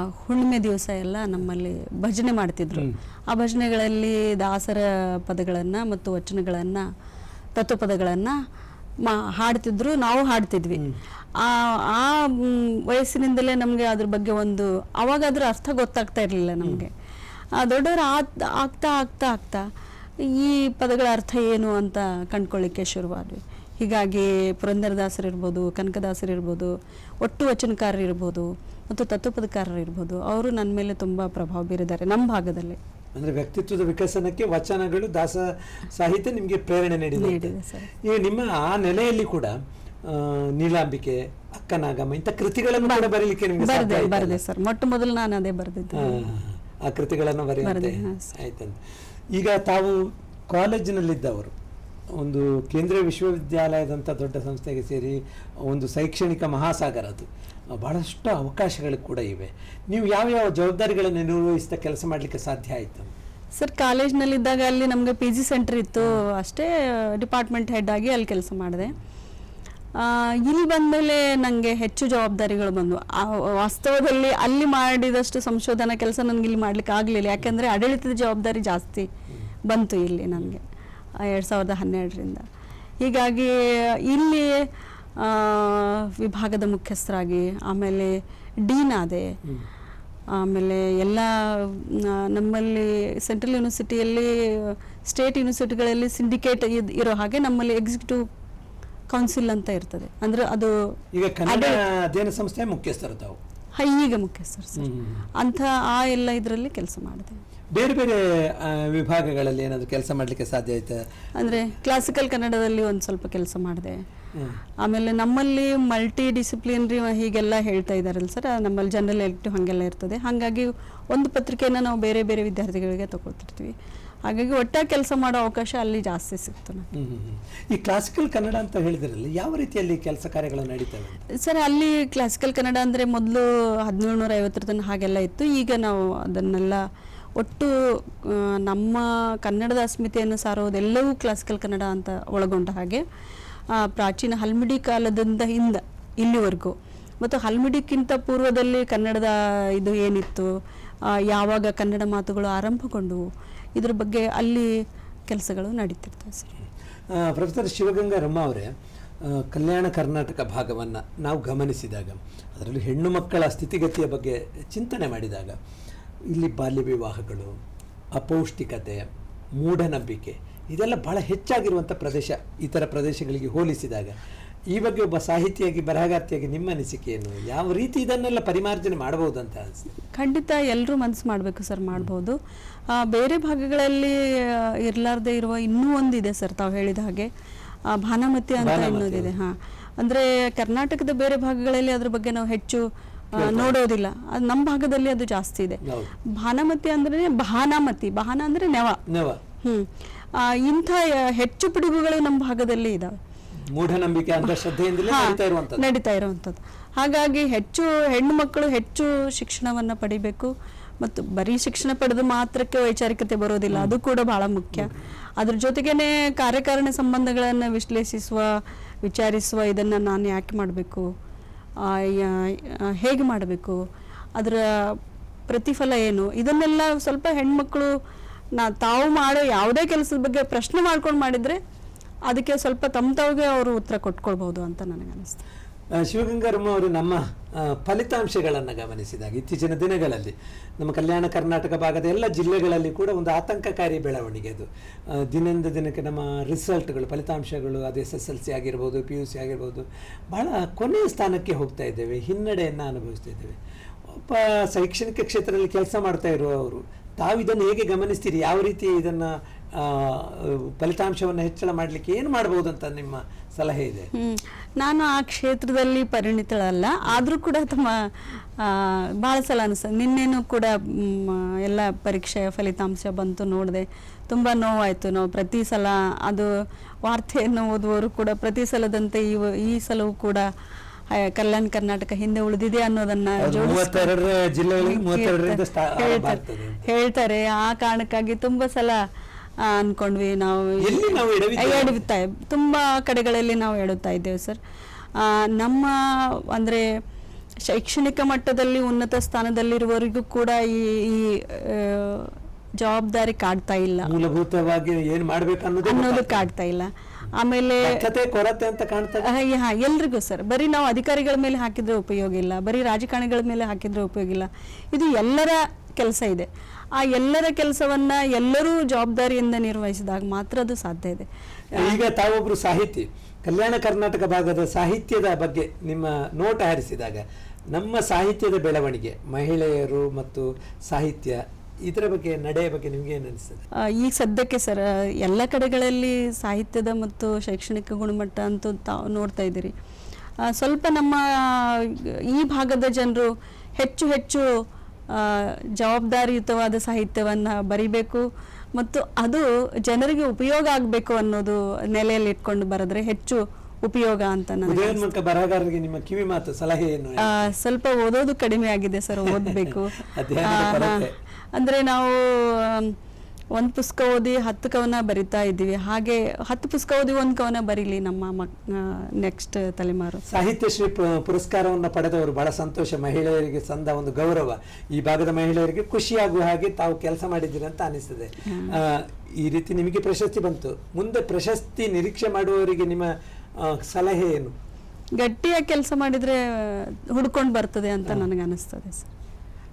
ಹುಣ್ಣಿಮೆ ದಿವಸ ಎಲ್ಲ ನಮ್ಮಲ್ಲಿ ಭಜನೆ ಮಾಡ್ತಿದ್ರು. ಆ ಭಜನೆಗಳಲ್ಲಿ ದಾಸರ ಪದಗಳನ್ನು ಮತ್ತು ವಚನಗಳನ್ನು ತತ್ವಪದಗಳನ್ನು ಮಾ ಹಾಡ್ತಿದ್ರು ನಾವು ಹಾಡ್ತಿದ್ವಿ. ಆ ಆ ವಯಸ್ಸಿನಿಂದಲೇ ನಮಗೆ ಅದ್ರ ಬಗ್ಗೆ ಒಂದು ಅವಾಗ ಅದ್ರ ಅರ್ಥ ಗೊತ್ತಾಗ್ತಾ ಇರಲಿಲ್ಲ ನಮಗೆ. ದೊಡ್ಡವರು ಆಗ್ತಾ ಆಗ್ತಾ ಆಗ್ತಾ ಈ ಪದಗಳ ಅರ್ಥ ಏನು ಅಂತ ಕಂಡ್ಕೊಳ್ಳಿಕ್ಕೆ ಶುರುವಾದ್ವಿ. ಹೀಗಾಗಿ ಪುರಂದರದಾಸರಿರ್ಬೋದು ಕನಕದಾಸರಿರ್ಬೋದು ಒಟ್ಟು ವಚನಕಾರರಿರ್ಬೋದು ಮತ್ತು ತತ್ವಪದಕಾರರಿರ್ಬೋದು ಅವರು ನನ್ನ ಮೇಲೆ ತುಂಬ ಪ್ರಭಾವ ಬೀರಿದ್ದಾರೆ ನಮ್ಮ ಭಾಗದಲ್ಲಿ. ಅಂದ್ರೆ ವ್ಯಕ್ತಿತ್ವದ ವಿಕಸನಕ್ಕೆ ವಚನಗಳು ದಾಸ ಸಾಹಿತ್ಯ ನಿಮಗೆ ಪ್ರೇರಣೆ ನೀಡಿದೆ. ಈಗ ನಿಮ್ಮ ಆ ನೆಲೆಯಲ್ಲಿ ಕೂಡ ನೀಲಾಂಬಿಕೆ ಅಕ್ಕನಾಗಮ್ಮ ಇಂಥ ಕೃತಿಗಳನ್ನು ಕೂಡ ಬರೀಲಿಕ್ಕೆ ನಿಮಗೆ ಬರದೆ ಸರ್. ಮೊಟ್ಟ ಮೊದಲು ನಾನು ಅದೇ ಬರೆದಿದ್ದೆ. ಆ, ಕೃತಿಗಳನ್ನು ಬರೆಯುತ್ತೆ ಆಯ್ತಂತ. ಈಗ ತಾವು ಕಾಲೇಜಿನಲ್ಲಿದ್ದವರು ಒಂದು ಕೇಂದ್ರೀಯ ವಿಶ್ವವಿದ್ಯಾಲಯದಂಥ ದೊಡ್ಡ ಸಂಸ್ಥೆಗೆ ಸೇರಿ ಒಂದು ಶೈಕ್ಷಣಿಕ ಮಹಾಸಾಗರ ಅದು. ಬಹಳಷ್ಟು ಅವಕಾಶಗಳು ಕೂಡ ಇವೆ. ನೀವು ಯಾವ ಯಾವ ಜವಾಬ್ದಾರಿಗಳನ್ನು ನಿರ್ವಹಿಸ್ತಾ ಕೆಲಸ ಮಾಡಲಿಕ್ಕೆ ಸಾಧ್ಯ ಆಯಿತು? ಸರ್, ಕಾಲೇಜ್ನಲ್ಲಿದ್ದಾಗ ಅಲ್ಲಿ ನಮಗೆ ಪಿ ಜಿ ಸೆಂಟರ್ ಇತ್ತು. ಅಷ್ಟೇ ಡಿಪಾರ್ಟ್ಮೆಂಟ್ ಹೆಡ್ ಆಗಿ ಅಲ್ಲಿ ಕೆಲಸ ಮಾಡಿದೆ. ಇಲ್ಲಿ ಬಂದಮೇಲೆ ನನಗೆ ಹೆಚ್ಚು ಜವಾಬ್ದಾರಿಗಳು ಬಂದವು. ವಾಸ್ತವದಲ್ಲಿ ಅಲ್ಲಿ ಮಾಡಿದಷ್ಟು ಸಂಶೋಧನಾ ಕೆಲಸ ನನಗೆ ಇಲ್ಲಿ ಮಾಡ್ಲಿಕ್ಕೆ ಆಗಲಿಲ್ಲ. ಯಾಕೆಂದರೆ ಆಡಳಿತದ ಜವಾಬ್ದಾರಿ ಜಾಸ್ತಿ ಬಂತು ಇಲ್ಲಿ ನನಗೆ ಎರಡು ಸಾವಿರದ ಹನ್ನೆರಡರಿಂದ. ಹೀಗಾಗಿ ಇಲ್ಲಿ ವಿಭಾಗದ ಮುಖ್ಯಸ್ಥರಾಗಿ ಆಮೇಲೆ ಡೀನ್ ಆದೆ. ಆಮೇಲೆ ಎಲ್ಲ ನಮ್ಮಲ್ಲಿ ಸೆಂಟ್ರಲ್ ಯೂನಿವರ್ಸಿಟಿಯಲ್ಲಿ ಸ್ಟೇಟ್ ಯೂನಿವರ್ಸಿಟಿಗಳಲ್ಲಿ ಸಿಂಡಿಕೇಟ್ ಇರೋ ಹಾಗೆ ನಮ್ಮಲ್ಲಿ ಎಕ್ಸಿಕ್ಯೂಟಿವ್ ಕೌನ್ಸಿಲ್ ಅಂತ ಇರ್ತದೆ. ಅಂದ್ರೆ ಅದು ಈಗ ಕನ್ನಡ ಅಧ್ಯಯನ ಸಂಸ್ಥೆ ಮುಖ್ಯಸ್ಥರು ತಾವು ಈಗ ಮುಖ್ಯಸ್ಥರು ಸರ್. ಅಂಥ ಆ ಎಲ್ಲ ಇದರಲ್ಲಿ ಕೆಲಸ ಮಾಡಿದೆ. ಬೇರೆ ಬೇರೆ ವಿಭಾಗಗಳಲ್ಲಿ ಏನಾದರೂ ಕೆಲಸ ಮಾಡಲಿಕ್ಕೆ ಸಾಧ್ಯ ಆಯ್ತಾ? ಅಂದರೆ ಕ್ಲಾಸಿಕಲ್ ಕನ್ನಡದಲ್ಲಿ ಒಂದು ಸ್ವಲ್ಪ ಕೆಲಸ ಮಾಡಿದೆ. ಆಮೇಲೆ ನಮ್ಮಲ್ಲಿ ಮಲ್ಟಿ ಡಿಸಿಪ್ಲಿನರಿ ಹೀಗೆಲ್ಲ ಹೇಳ್ತಾ ಇದ್ದಾರಲ್ಲ ಸರ್ ನಮ್ಮಲ್ಲಿ ಜನರಲ್ ಎಲೆಕ್ಟಿವ್ ಹಾಗೆಲ್ಲ ಇರ್ತದೆ. ಹಾಗಾಗಿ ಒಂದು ಪತ್ರಿಕೆಯನ್ನು ನಾವು ಬೇರೆ ಬೇರೆ ವಿದ್ಯಾರ್ಥಿಗಳಿಗೆ ತಗೊಳ್ತಿರ್ತೀವಿ. ಹಾಗಾಗಿ ಒಟ್ಟಾಗಿ ಕೆಲಸ ಮಾಡೋ ಅವಕಾಶ ಅಲ್ಲಿ ಜಾಸ್ತಿ ಸಿಕ್ತು. ಈ ಕ್ಲಾಸಿಕಲ್ ಕನ್ನಡ ಅಂತ ಹೇಳಿದ್ರಲ್ಲ ಯಾವ ರೀತಿಯಲ್ಲಿ ಕೆಲಸ ಕಾರ್ಯಗಳು ನಡೀತವೆ ಸರ್ ಅಲ್ಲಿ ಕ್ಲಾಸಿಕಲ್ ಕನ್ನಡ ಅಂದರೆ ಮೊದಲು ಹದಿನೇಳು ನೂರ ಐವತ್ತರ ತನಕ ಹಾಗೆಲ್ಲ ಇತ್ತು. ಈಗ ನಾವು ಅದನ್ನೆಲ್ಲ ಒಟ್ಟು ನಮ್ಮ ಕನ್ನಡದ ಅಸ್ಮಿತೆಯನ್ನು ಸಾರೋದೆಲ್ಲವೂ ಕ್ಲಾಸಿಕಲ್ ಕನ್ನಡ ಅಂತ ಒಳಗೊಂಡ ಹಾಗೆ. ಪ್ರಾಚೀನ ಹಲ್ಮಿಡಿ ಕಾಲದಿಂದ ಹಿಂದ, ಇಲ್ಲಿವರೆಗೂ. ಮತ್ತು ಹಲ್ಮಿಡಿಕ್ಕಿಂತ ಪೂರ್ವದಲ್ಲಿ ಕನ್ನಡದ ಇದು ಏನಿತ್ತು ಯಾವಾಗ ಕನ್ನಡ ಮಾತುಗಳು ಆರಂಭಗೊಂಡವು, ಇದ್ರ ಬಗ್ಗೆ ಅಲ್ಲಿ ಕೆಲಸಗಳು ನಡೀತಿರ್ತವೆ ಸರ್. ಪ್ರೊಫೆಸರ್ ಶಿವಗಂಗಾ ರಮ್ಮ ಅವರೇ ಕಲ್ಯಾಣ ಕರ್ನಾಟಕ ಭಾಗವನ್ನು ನಾವು ಗಮನಿಸಿದಾಗ, ಅದರಲ್ಲೂ ಹೆಣ್ಣು ಮಕ್ಕಳ ಸ್ಥಿತಿಗತಿಯ ಬಗ್ಗೆ ಚಿಂತನೆ ಮಾಡಿದಾಗ, ಇಲ್ಲಿ ಬಾಲ್ಯ ವಿವಾಹಗಳು ಅಪೌಷ್ಟಿಕತೆ, ಮೂಢನಂಬಿಕೆ ಇದೆಲ್ಲ ಬಹಳ ಹೆಚ್ಚಾಗಿರುವಂಥ ಪ್ರದೇಶ ಇತರ ಪ್ರದೇಶಗಳಿಗೆ ಹೋಲಿಸಿದಾಗ. ಈ ಬಗ್ಗೆ ಒಬ್ಬ ಸಾಹಿತಿಯಾಗಿ ಬರಹಗಾರ್ತಿಯಾಗಿ ನಿಮ್ಮ ಅನಿಸಿಕೆ ಏನು? ಯಾವ ರೀತಿ ಇದನ್ನೆಲ್ಲ ಪರಿಮಾರ್ಜನೆ ಮಾಡಬಹುದು ಅಂತ ಖಂಡಿತ ಎಲ್ಲರೂ ಮನಸ್ಸು ಮಾಡಬೇಕು ಸರ್ ಮಾಡ್ಬೋದು. ಬೇರೆ ಭಾಗಗಳಲ್ಲಿ ಇರಲಾರ್ದೇ ಇರುವ ಇನ್ನೂ ಒಂದಿದೆ ಸರ್ ತಾವು ಹೇಳಿದ ಹಾಗೆ. ಭಾನಮತಿ ಅಂತ ಇನ್ನೊಂದಿದೆ ಹಾಂ. ಅಂದರೆ ಕರ್ನಾಟಕದ ಬೇರೆ ಭಾಗಗಳಲ್ಲಿ ಅದ್ರ ಬಗ್ಗೆ ನಾವು ಹೆಚ್ಚು ನೋಡೋದಿಲ್ಲ. ನಮ್ಮ ಭಾಗದಲ್ಲಿ ಅದು ಜಾಸ್ತಿ ಇದೆ. ಭಾನಮತಿ ಅಂದ್ರೆ ಭಾನಾಮತಿ ಭಾನ ಅಂದ್ರೆ ನೆವ. ನವ. ಹ್ಮ್. ಇಂಥ ಹೆಚ್ಚು ಪಿಡುಗುಗಳು ನಮ್ಮ ಭಾಗದಲ್ಲಿ ಇದಾವೆ. ಮೂಢನಂಬಿಕೆ ಅಂಧಶ್ರದ್ಧೆಯಿಂದಲೇ ನಡೀತಾ ಇರುವಂಥದ್ದು. ಹಾಗಾಗಿ ಹೆಚ್ಚು ಹೆಣ್ಣು ಮಕ್ಕಳು ಹೆಚ್ಚು ಶಿಕ್ಷಣವನ್ನು ಪಡಿಬೇಕು. ಮತ್ತು ಬರೀ ಶಿಕ್ಷಣ ಪಡೆದು ಮಾತ್ರಕ್ಕೆ ವೈಚಾರಿಕತೆ ಬರೋದಿಲ್ಲ ಅದು ಕೂಡ ಬಹಳ ಮುಖ್ಯ. ಅದ್ರ ಜೊತೆಗೇನೆ ಕಾರ್ಯಕಾರಣ ಸಂಬಂಧಗಳನ್ನು ವಿಶ್ಲೇಷಿಸುವ ವಿಚಾರಿಸುವ ಇದನ್ನು ನಾನು ಯಾಕೆ ಮಾಡಬೇಕು? ಹೇಗೆ ಮಾಡಬೇಕು? ಅದರ ಪ್ರತಿಫಲ ಏನು? ಇದನ್ನೆಲ್ಲ ಸ್ವಲ್ಪ ಹೆಣ್ಮಕ್ಳು ನಾ ತಾವು ಮಾಡೋ ಯಾವುದೇ ಕೆಲಸದ ಬಗ್ಗೆ ಪ್ರಶ್ನೆ ಮಾಡ್ಕೊಂಡು ಮಾಡಿದರೆ ಅದಕ್ಕೆ ಸ್ವಲ್ಪ ತಮ್ಮ ತಾವಿಗೆ ಅವರು ಉತ್ತರ ಕೊಟ್ಕೊಳ್ಬೋದು ಅಂತ ನನಗೆ ಆ, ಶಿವಗಂಗಾರಮ್ಮ ಅವರು ನಮ್ಮ ಫಲಿತಾಂಶಗಳನ್ನು ಗಮನಿಸಿದಾಗ ಇತ್ತೀಚಿನ ದಿನಗಳಲ್ಲಿ ನಮ್ಮ ಕಲ್ಯಾಣ ಕರ್ನಾಟಕ ಭಾಗದ ಎಲ್ಲ ಜಿಲ್ಲೆಗಳಲ್ಲಿ ಕೂಡ ಒಂದು ಆತಂಕಕಾರಿ ಬೆಳವಣಿಗೆ ಅದು. ದಿನದಿಂದ ದಿನಕ್ಕೆ ನಮ್ಮ ರಿಸಲ್ಟ್ಗಳು ಫಲಿತಾಂಶಗಳು ಅದು ಎಸ್ ಎಸ್ ಎಲ್ ಸಿ ಆಗಿರ್ಬೋದು ಪಿ ಯು ಸಿ ಆಗಿರ್ಬೋದು ಭಾಳ ಕೊನೆಯ ಸ್ಥಾನಕ್ಕೆ ಹೋಗ್ತಾ ಇದ್ದೇವೆ ಹಿನ್ನಡೆಯನ್ನು ಅನುಭವಿಸ್ತಾ ಇದ್ದೇವೆ. ಒಬ್ಬ ಶೈಕ್ಷಣಿಕ ಕ್ಷೇತ್ರದಲ್ಲಿ ಕೆಲಸ ಮಾಡ್ತಾ ಇರುವವರು ತಾವು ಇದನ್ನು ಹೇಗೆ ಗಮನಿಸ್ತೀರಿ? ಯಾವ ರೀತಿ ಇದನ್ನು ಫಲಿತಾಂಶವನ್ನು ಹೆಚ್ಚಳ ಮಾಡಲಿಕ್ಕೆ ಏನು ಮಾಡ್ಬೋದು ಅಂತ ನಿಮ್ಮ ಸಲಹೆ ಇದೆ. ನಾನು ಆ ಕ್ಷೇತ್ರದಲ್ಲಿ ಪರಿಣಿತಳಲ್ಲ. ಆದರೂ ಕೂಡ ತಮ್ಮ ಭಾಳ ಸಲ ಅನಿಸ, ನಿನ್ನೆನೂ ಕೂಡ ಎಲ್ಲ ಪರೀಕ್ಷೆಯ ಫಲಿತಾಂಶ ಬಂತು ನೋಡಿದೆ. ತುಂಬ ನೋವಾಯಿತು. ನಾವು ಪ್ರತಿ ಸಲ ಅದು ವಾರ್ತೆಯನ್ನು ಓದುವವರು ಕೂಡ ಪ್ರತಿ ಸಲದಂತೆ ಈ ಈ ಸಲವೂ ಕೂಡ ಕಲ್ಯಾಣ ಕರ್ನಾಟಕ ಹಿಂದೆ ಉಳಿದಿದೆ ಅನ್ನೋದನ್ನ ಹೇಳ್ತಾರೆ. ಆ ಕಾರಣಕ್ಕಾಗಿ ತುಂಬಾ ಸಲ ಅನ್ಕೊಂಡ್ವಿ ನಾವು. ಎಡುತ್ತಾ? ತುಂಬಾ ಕಡೆಗಳಲ್ಲಿ ನಾವು ಎಡುತ್ತಾ ಇದ್ದೇವೆ ಸರ್. ಆ, ನಮ್ಮ ಅಂದ್ರೆ ಶೈಕ್ಷಣಿಕ ಮಟ್ಟದಲ್ಲಿ ಉನ್ನತ ಸ್ಥಾನದಲ್ಲಿರುವವರಿಗೂ ಕೂಡ ಈ ಈ ಜವಾಬ್ದಾರಿ ಕಾಡ್ತಾ ಇಲ್ಲ. ಮೂಲಭೂತವಾಗಿ ಏನ್ ಮಾಡ್ಬೇಕು ಅನ್ನೋದು ಕಾಡ್ತಾ ಇಲ್ಲ. ಆಮೇಲೆ ಕೊರತೆ ಅಂತ ಯಾ, ಎಲ್ರಿಗೂ ಸರ್. ಬರೀ ನಾವು ಅಧಿಕಾರಿಗಳ ಮೇಲೆ ಹಾಕಿದ್ರೆ ಉಪಯೋಗ ಇಲ್ಲ. ಬರೀ ರಾಜಕಾರಣಿಗಳ ಮೇಲೆ ಹಾಕಿದ್ರೆ ಉಪಯೋಗ ಇಲ್ಲ. ಇದು ಎಲ್ಲರ ಕೆಲಸ ಇದೆ. ಆ ಎಲ್ಲರ ಕೆಲಸವನ್ನ ಎಲ್ಲರೂ ಜವಾಬ್ದಾರಿಯಿಂದ ನಿರ್ವಹಿಸಿದಾಗ ಮಾತ್ರ ಅದು ಸಾಧ್ಯ ಇದೆ. ಈಗ ತಾವೊಬ್ರು ಸಾಹಿತಿ. ಕಲ್ಯಾಣ ಕರ್ನಾಟಕ ಭಾಗದ ಸಾಹಿತ್ಯದ ಬಗ್ಗೆ ನಿಮ್ಮ ನೋಟ ಹರಿಸಿದಾಗ ನಮ್ಮ ಸಾಹಿತ್ಯದ ಬೆಳವಣಿಗೆ ಮಹಿಳೆಯರು ಮತ್ತು ಸಾಹಿತ್ಯ ಇದರ ಬಗ್ಗೆ ನಡೆಯ ಬಗ್ಗೆ ನಿಮ್ಗೆ ಏನು ಅನಿಸ್ತದೆ ಈಗ ಸದ್ಯಕ್ಕೆ ಸರ್ ಎಲ್ಲ ಕಡೆಗಳಲ್ಲಿ ಸಾಹಿತ್ಯದ ಮತ್ತು ಶೈಕ್ಷಣಿಕ ಗುಣಮಟ್ಟ ಅಂತೂ ತಾವು ನೋಡ್ತಾ ಇದ್ದೀರಿ. ಸ್ವಲ್ಪ ನಮ್ಮ ಈ ಭಾಗದ ಜನರು ಹೆಚ್ಚು ಹೆಚ್ಚು ಜವಾಬ್ದಾರಿಯುತವಾದ ಸಾಹಿತ್ಯವನ್ನು ಬರಿಬೇಕು ಮತ್ತು ಅದು ಜನರಿಗೆ ಉಪಯೋಗ ಆಗಬೇಕು ಅನ್ನೋದು ನೆಲೆಯಲ್ಲಿ ಇಟ್ಕೊಂಡು ಬರೆದ್ರೆ ಹೆಚ್ಚು ಉಪಯೋಗ ಅಂತ ನನಗೆ ಬರಹಗಾರರಿಗೆ ನಿಮ್ಮ ಕಿವಿ ಮಾತು ಸಲಹೆ ಸ್ವಲ್ಪ ಓದೋದು ಕಡಿಮೆ ಆಗಿದೆ ಸರ್ ಓದಬೇಕು. ಅಂದ್ರೆ ನಾವು ಒಂದು ಪುಸ್ತಕ ಓದಿ ಹತ್ತು ಕವನ ಬರಿತಾ ಇದ್ದೀವಿ. ಹಾಗೆ ಹತ್ತು ಪುಸ್ತಕ ಓದಿ ಒಂದು ಕವನ ಬರೀಲಿ ನಮ್ಮ ಮಕ್ ನೆಕ್ಸ್ಟ್ ತಲೆಮಾರು. ಸಾಹಿತ್ಯಶ್ರೀ ಪುರಸ್ಕಾರವನ್ನು ಪಡೆದವರು ಬಹಳ ಸಂತೋಷ. ಮಹಿಳೆಯರಿಗೆ ಸಂದ ಒಂದು ಗೌರವ. ಈ ಭಾಗದ ಮಹಿಳೆಯರಿಗೆ ಖುಷಿಯಾಗುವ ಹಾಗೆ ತಾವು ಕೆಲಸ ಮಾಡಿದ್ದೀರಿ ಅಂತ ಅನಿಸ್ತದೆ. ಈ ರೀತಿ ನಿಮಗೆ ಪ್ರಶಸ್ತಿ ಬಂತು. ಮುಂದೆ ಪ್ರಶಸ್ತಿ ನಿರೀಕ್ಷೆ ಮಾಡುವವರಿಗೆ ನಿಮ್ಮ ಸಲಹೆ ಏನು? ಗಟ್ಟಿಯಾಗಿ ಕೆಲಸ ಮಾಡಿದ್ರೆ ಹುಡ್ಕೊಂಡು ಬರ್ತದೆ ಅಂತ ನನಗೆ ಅನಿಸ್ತದೆ ಸರ್.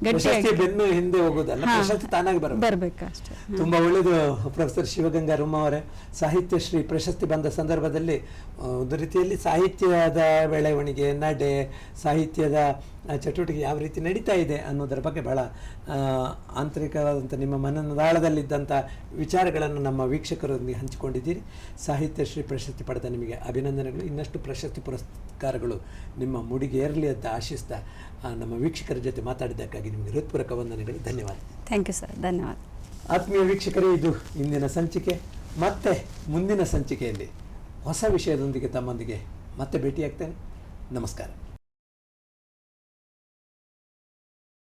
ಪ್ರಶಸ್ತಿ ಬೆನ್ನು ಹಿಂದೆ ಹೋಗುದಲ್ಲ. ಪ್ರಶಸ್ತಿ ತಾನಾಗಿ ಬರಬೇಕು. ಬರ್ಬೇಕಷ್ಟೇ. ತುಂಬಾ ಒಳ್ಳೆಯದು ಪ್ರೊಫೆಸರ್ ಶಿವಗಂಗಾ ರುಮ್ಮ ಅವರೇ. ಸಾಹಿತ್ಯ ಶ್ರೀ ಪ್ರಶಸ್ತಿ ಬಂದ ಸಂದರ್ಭದಲ್ಲಿ ಒಂದು ರೀತಿಯಲ್ಲಿ ಸಾಹಿತ್ಯದ ಬೆಳವಣಿಗೆ ನಡೆ ಸಾಹಿತ್ಯದ ಚಟುವಟಿಕೆ ಯಾವ ರೀತಿ ನಡೀತಾ ಇದೆ ಅನ್ನೋದರ ಬಗ್ಗೆ ಬಹಳ ಆಂತರಿಕವಾದಂಥ ನಿಮ್ಮ ಮನದಾಳದಲ್ಲಿದ್ದಂಥ ವಿಚಾರಗಳನ್ನು ನಮ್ಮ ವೀಕ್ಷಕರೊಂದಿಗೆ ಹಂಚಿಕೊಂಡಿದ್ದೀರಿ. ಸಾಹಿತ್ಯ ಶ್ರೀ ಪ್ರಶಸ್ತಿ ಪಡೆದ ನಿಮಗೆ ಅಭಿನಂದನೆಗಳು. ಇನ್ನಷ್ಟು ಪ್ರಶಸ್ತಿ ಪುರಸ್ಕಾರಗಳು ನಿಮ್ಮ ಮುಡಿಗೆ ಏರಲಿ ಅಂತ ಆಶಿಸ್ತಾ ನಮ್ಮ ವೀಕ್ಷಕರ ಜೊತೆ ಮಾತಾಡಿದ್ದಕ್ಕಾಗಿ ನಿಮಗೆ ಹೃತ್ಪೂರ್ವಕ ವಂದನೆಗಳು. ಧನ್ಯವಾದ. ಥ್ಯಾಂಕ್ ಯು ಸರ್ ಧನ್ಯವಾದ. ಆತ್ಮೀಯ ವೀಕ್ಷಕರೇ ಇದು ಇಂದಿನ ಸಂಚಿಕೆ. ಮತ್ತೆ ಮುಂದಿನ ಸಂಚಿಕೆಯಲ್ಲಿ ಹೊಸ ವಿಷಯದೊಂದಿಗೆ ತಮ್ಮೊಂದಿಗೆ ಮತ್ತೆ ಭೇಟಿಯಾಗ್ತೇನೆ. ನಮಸ್ಕಾರ.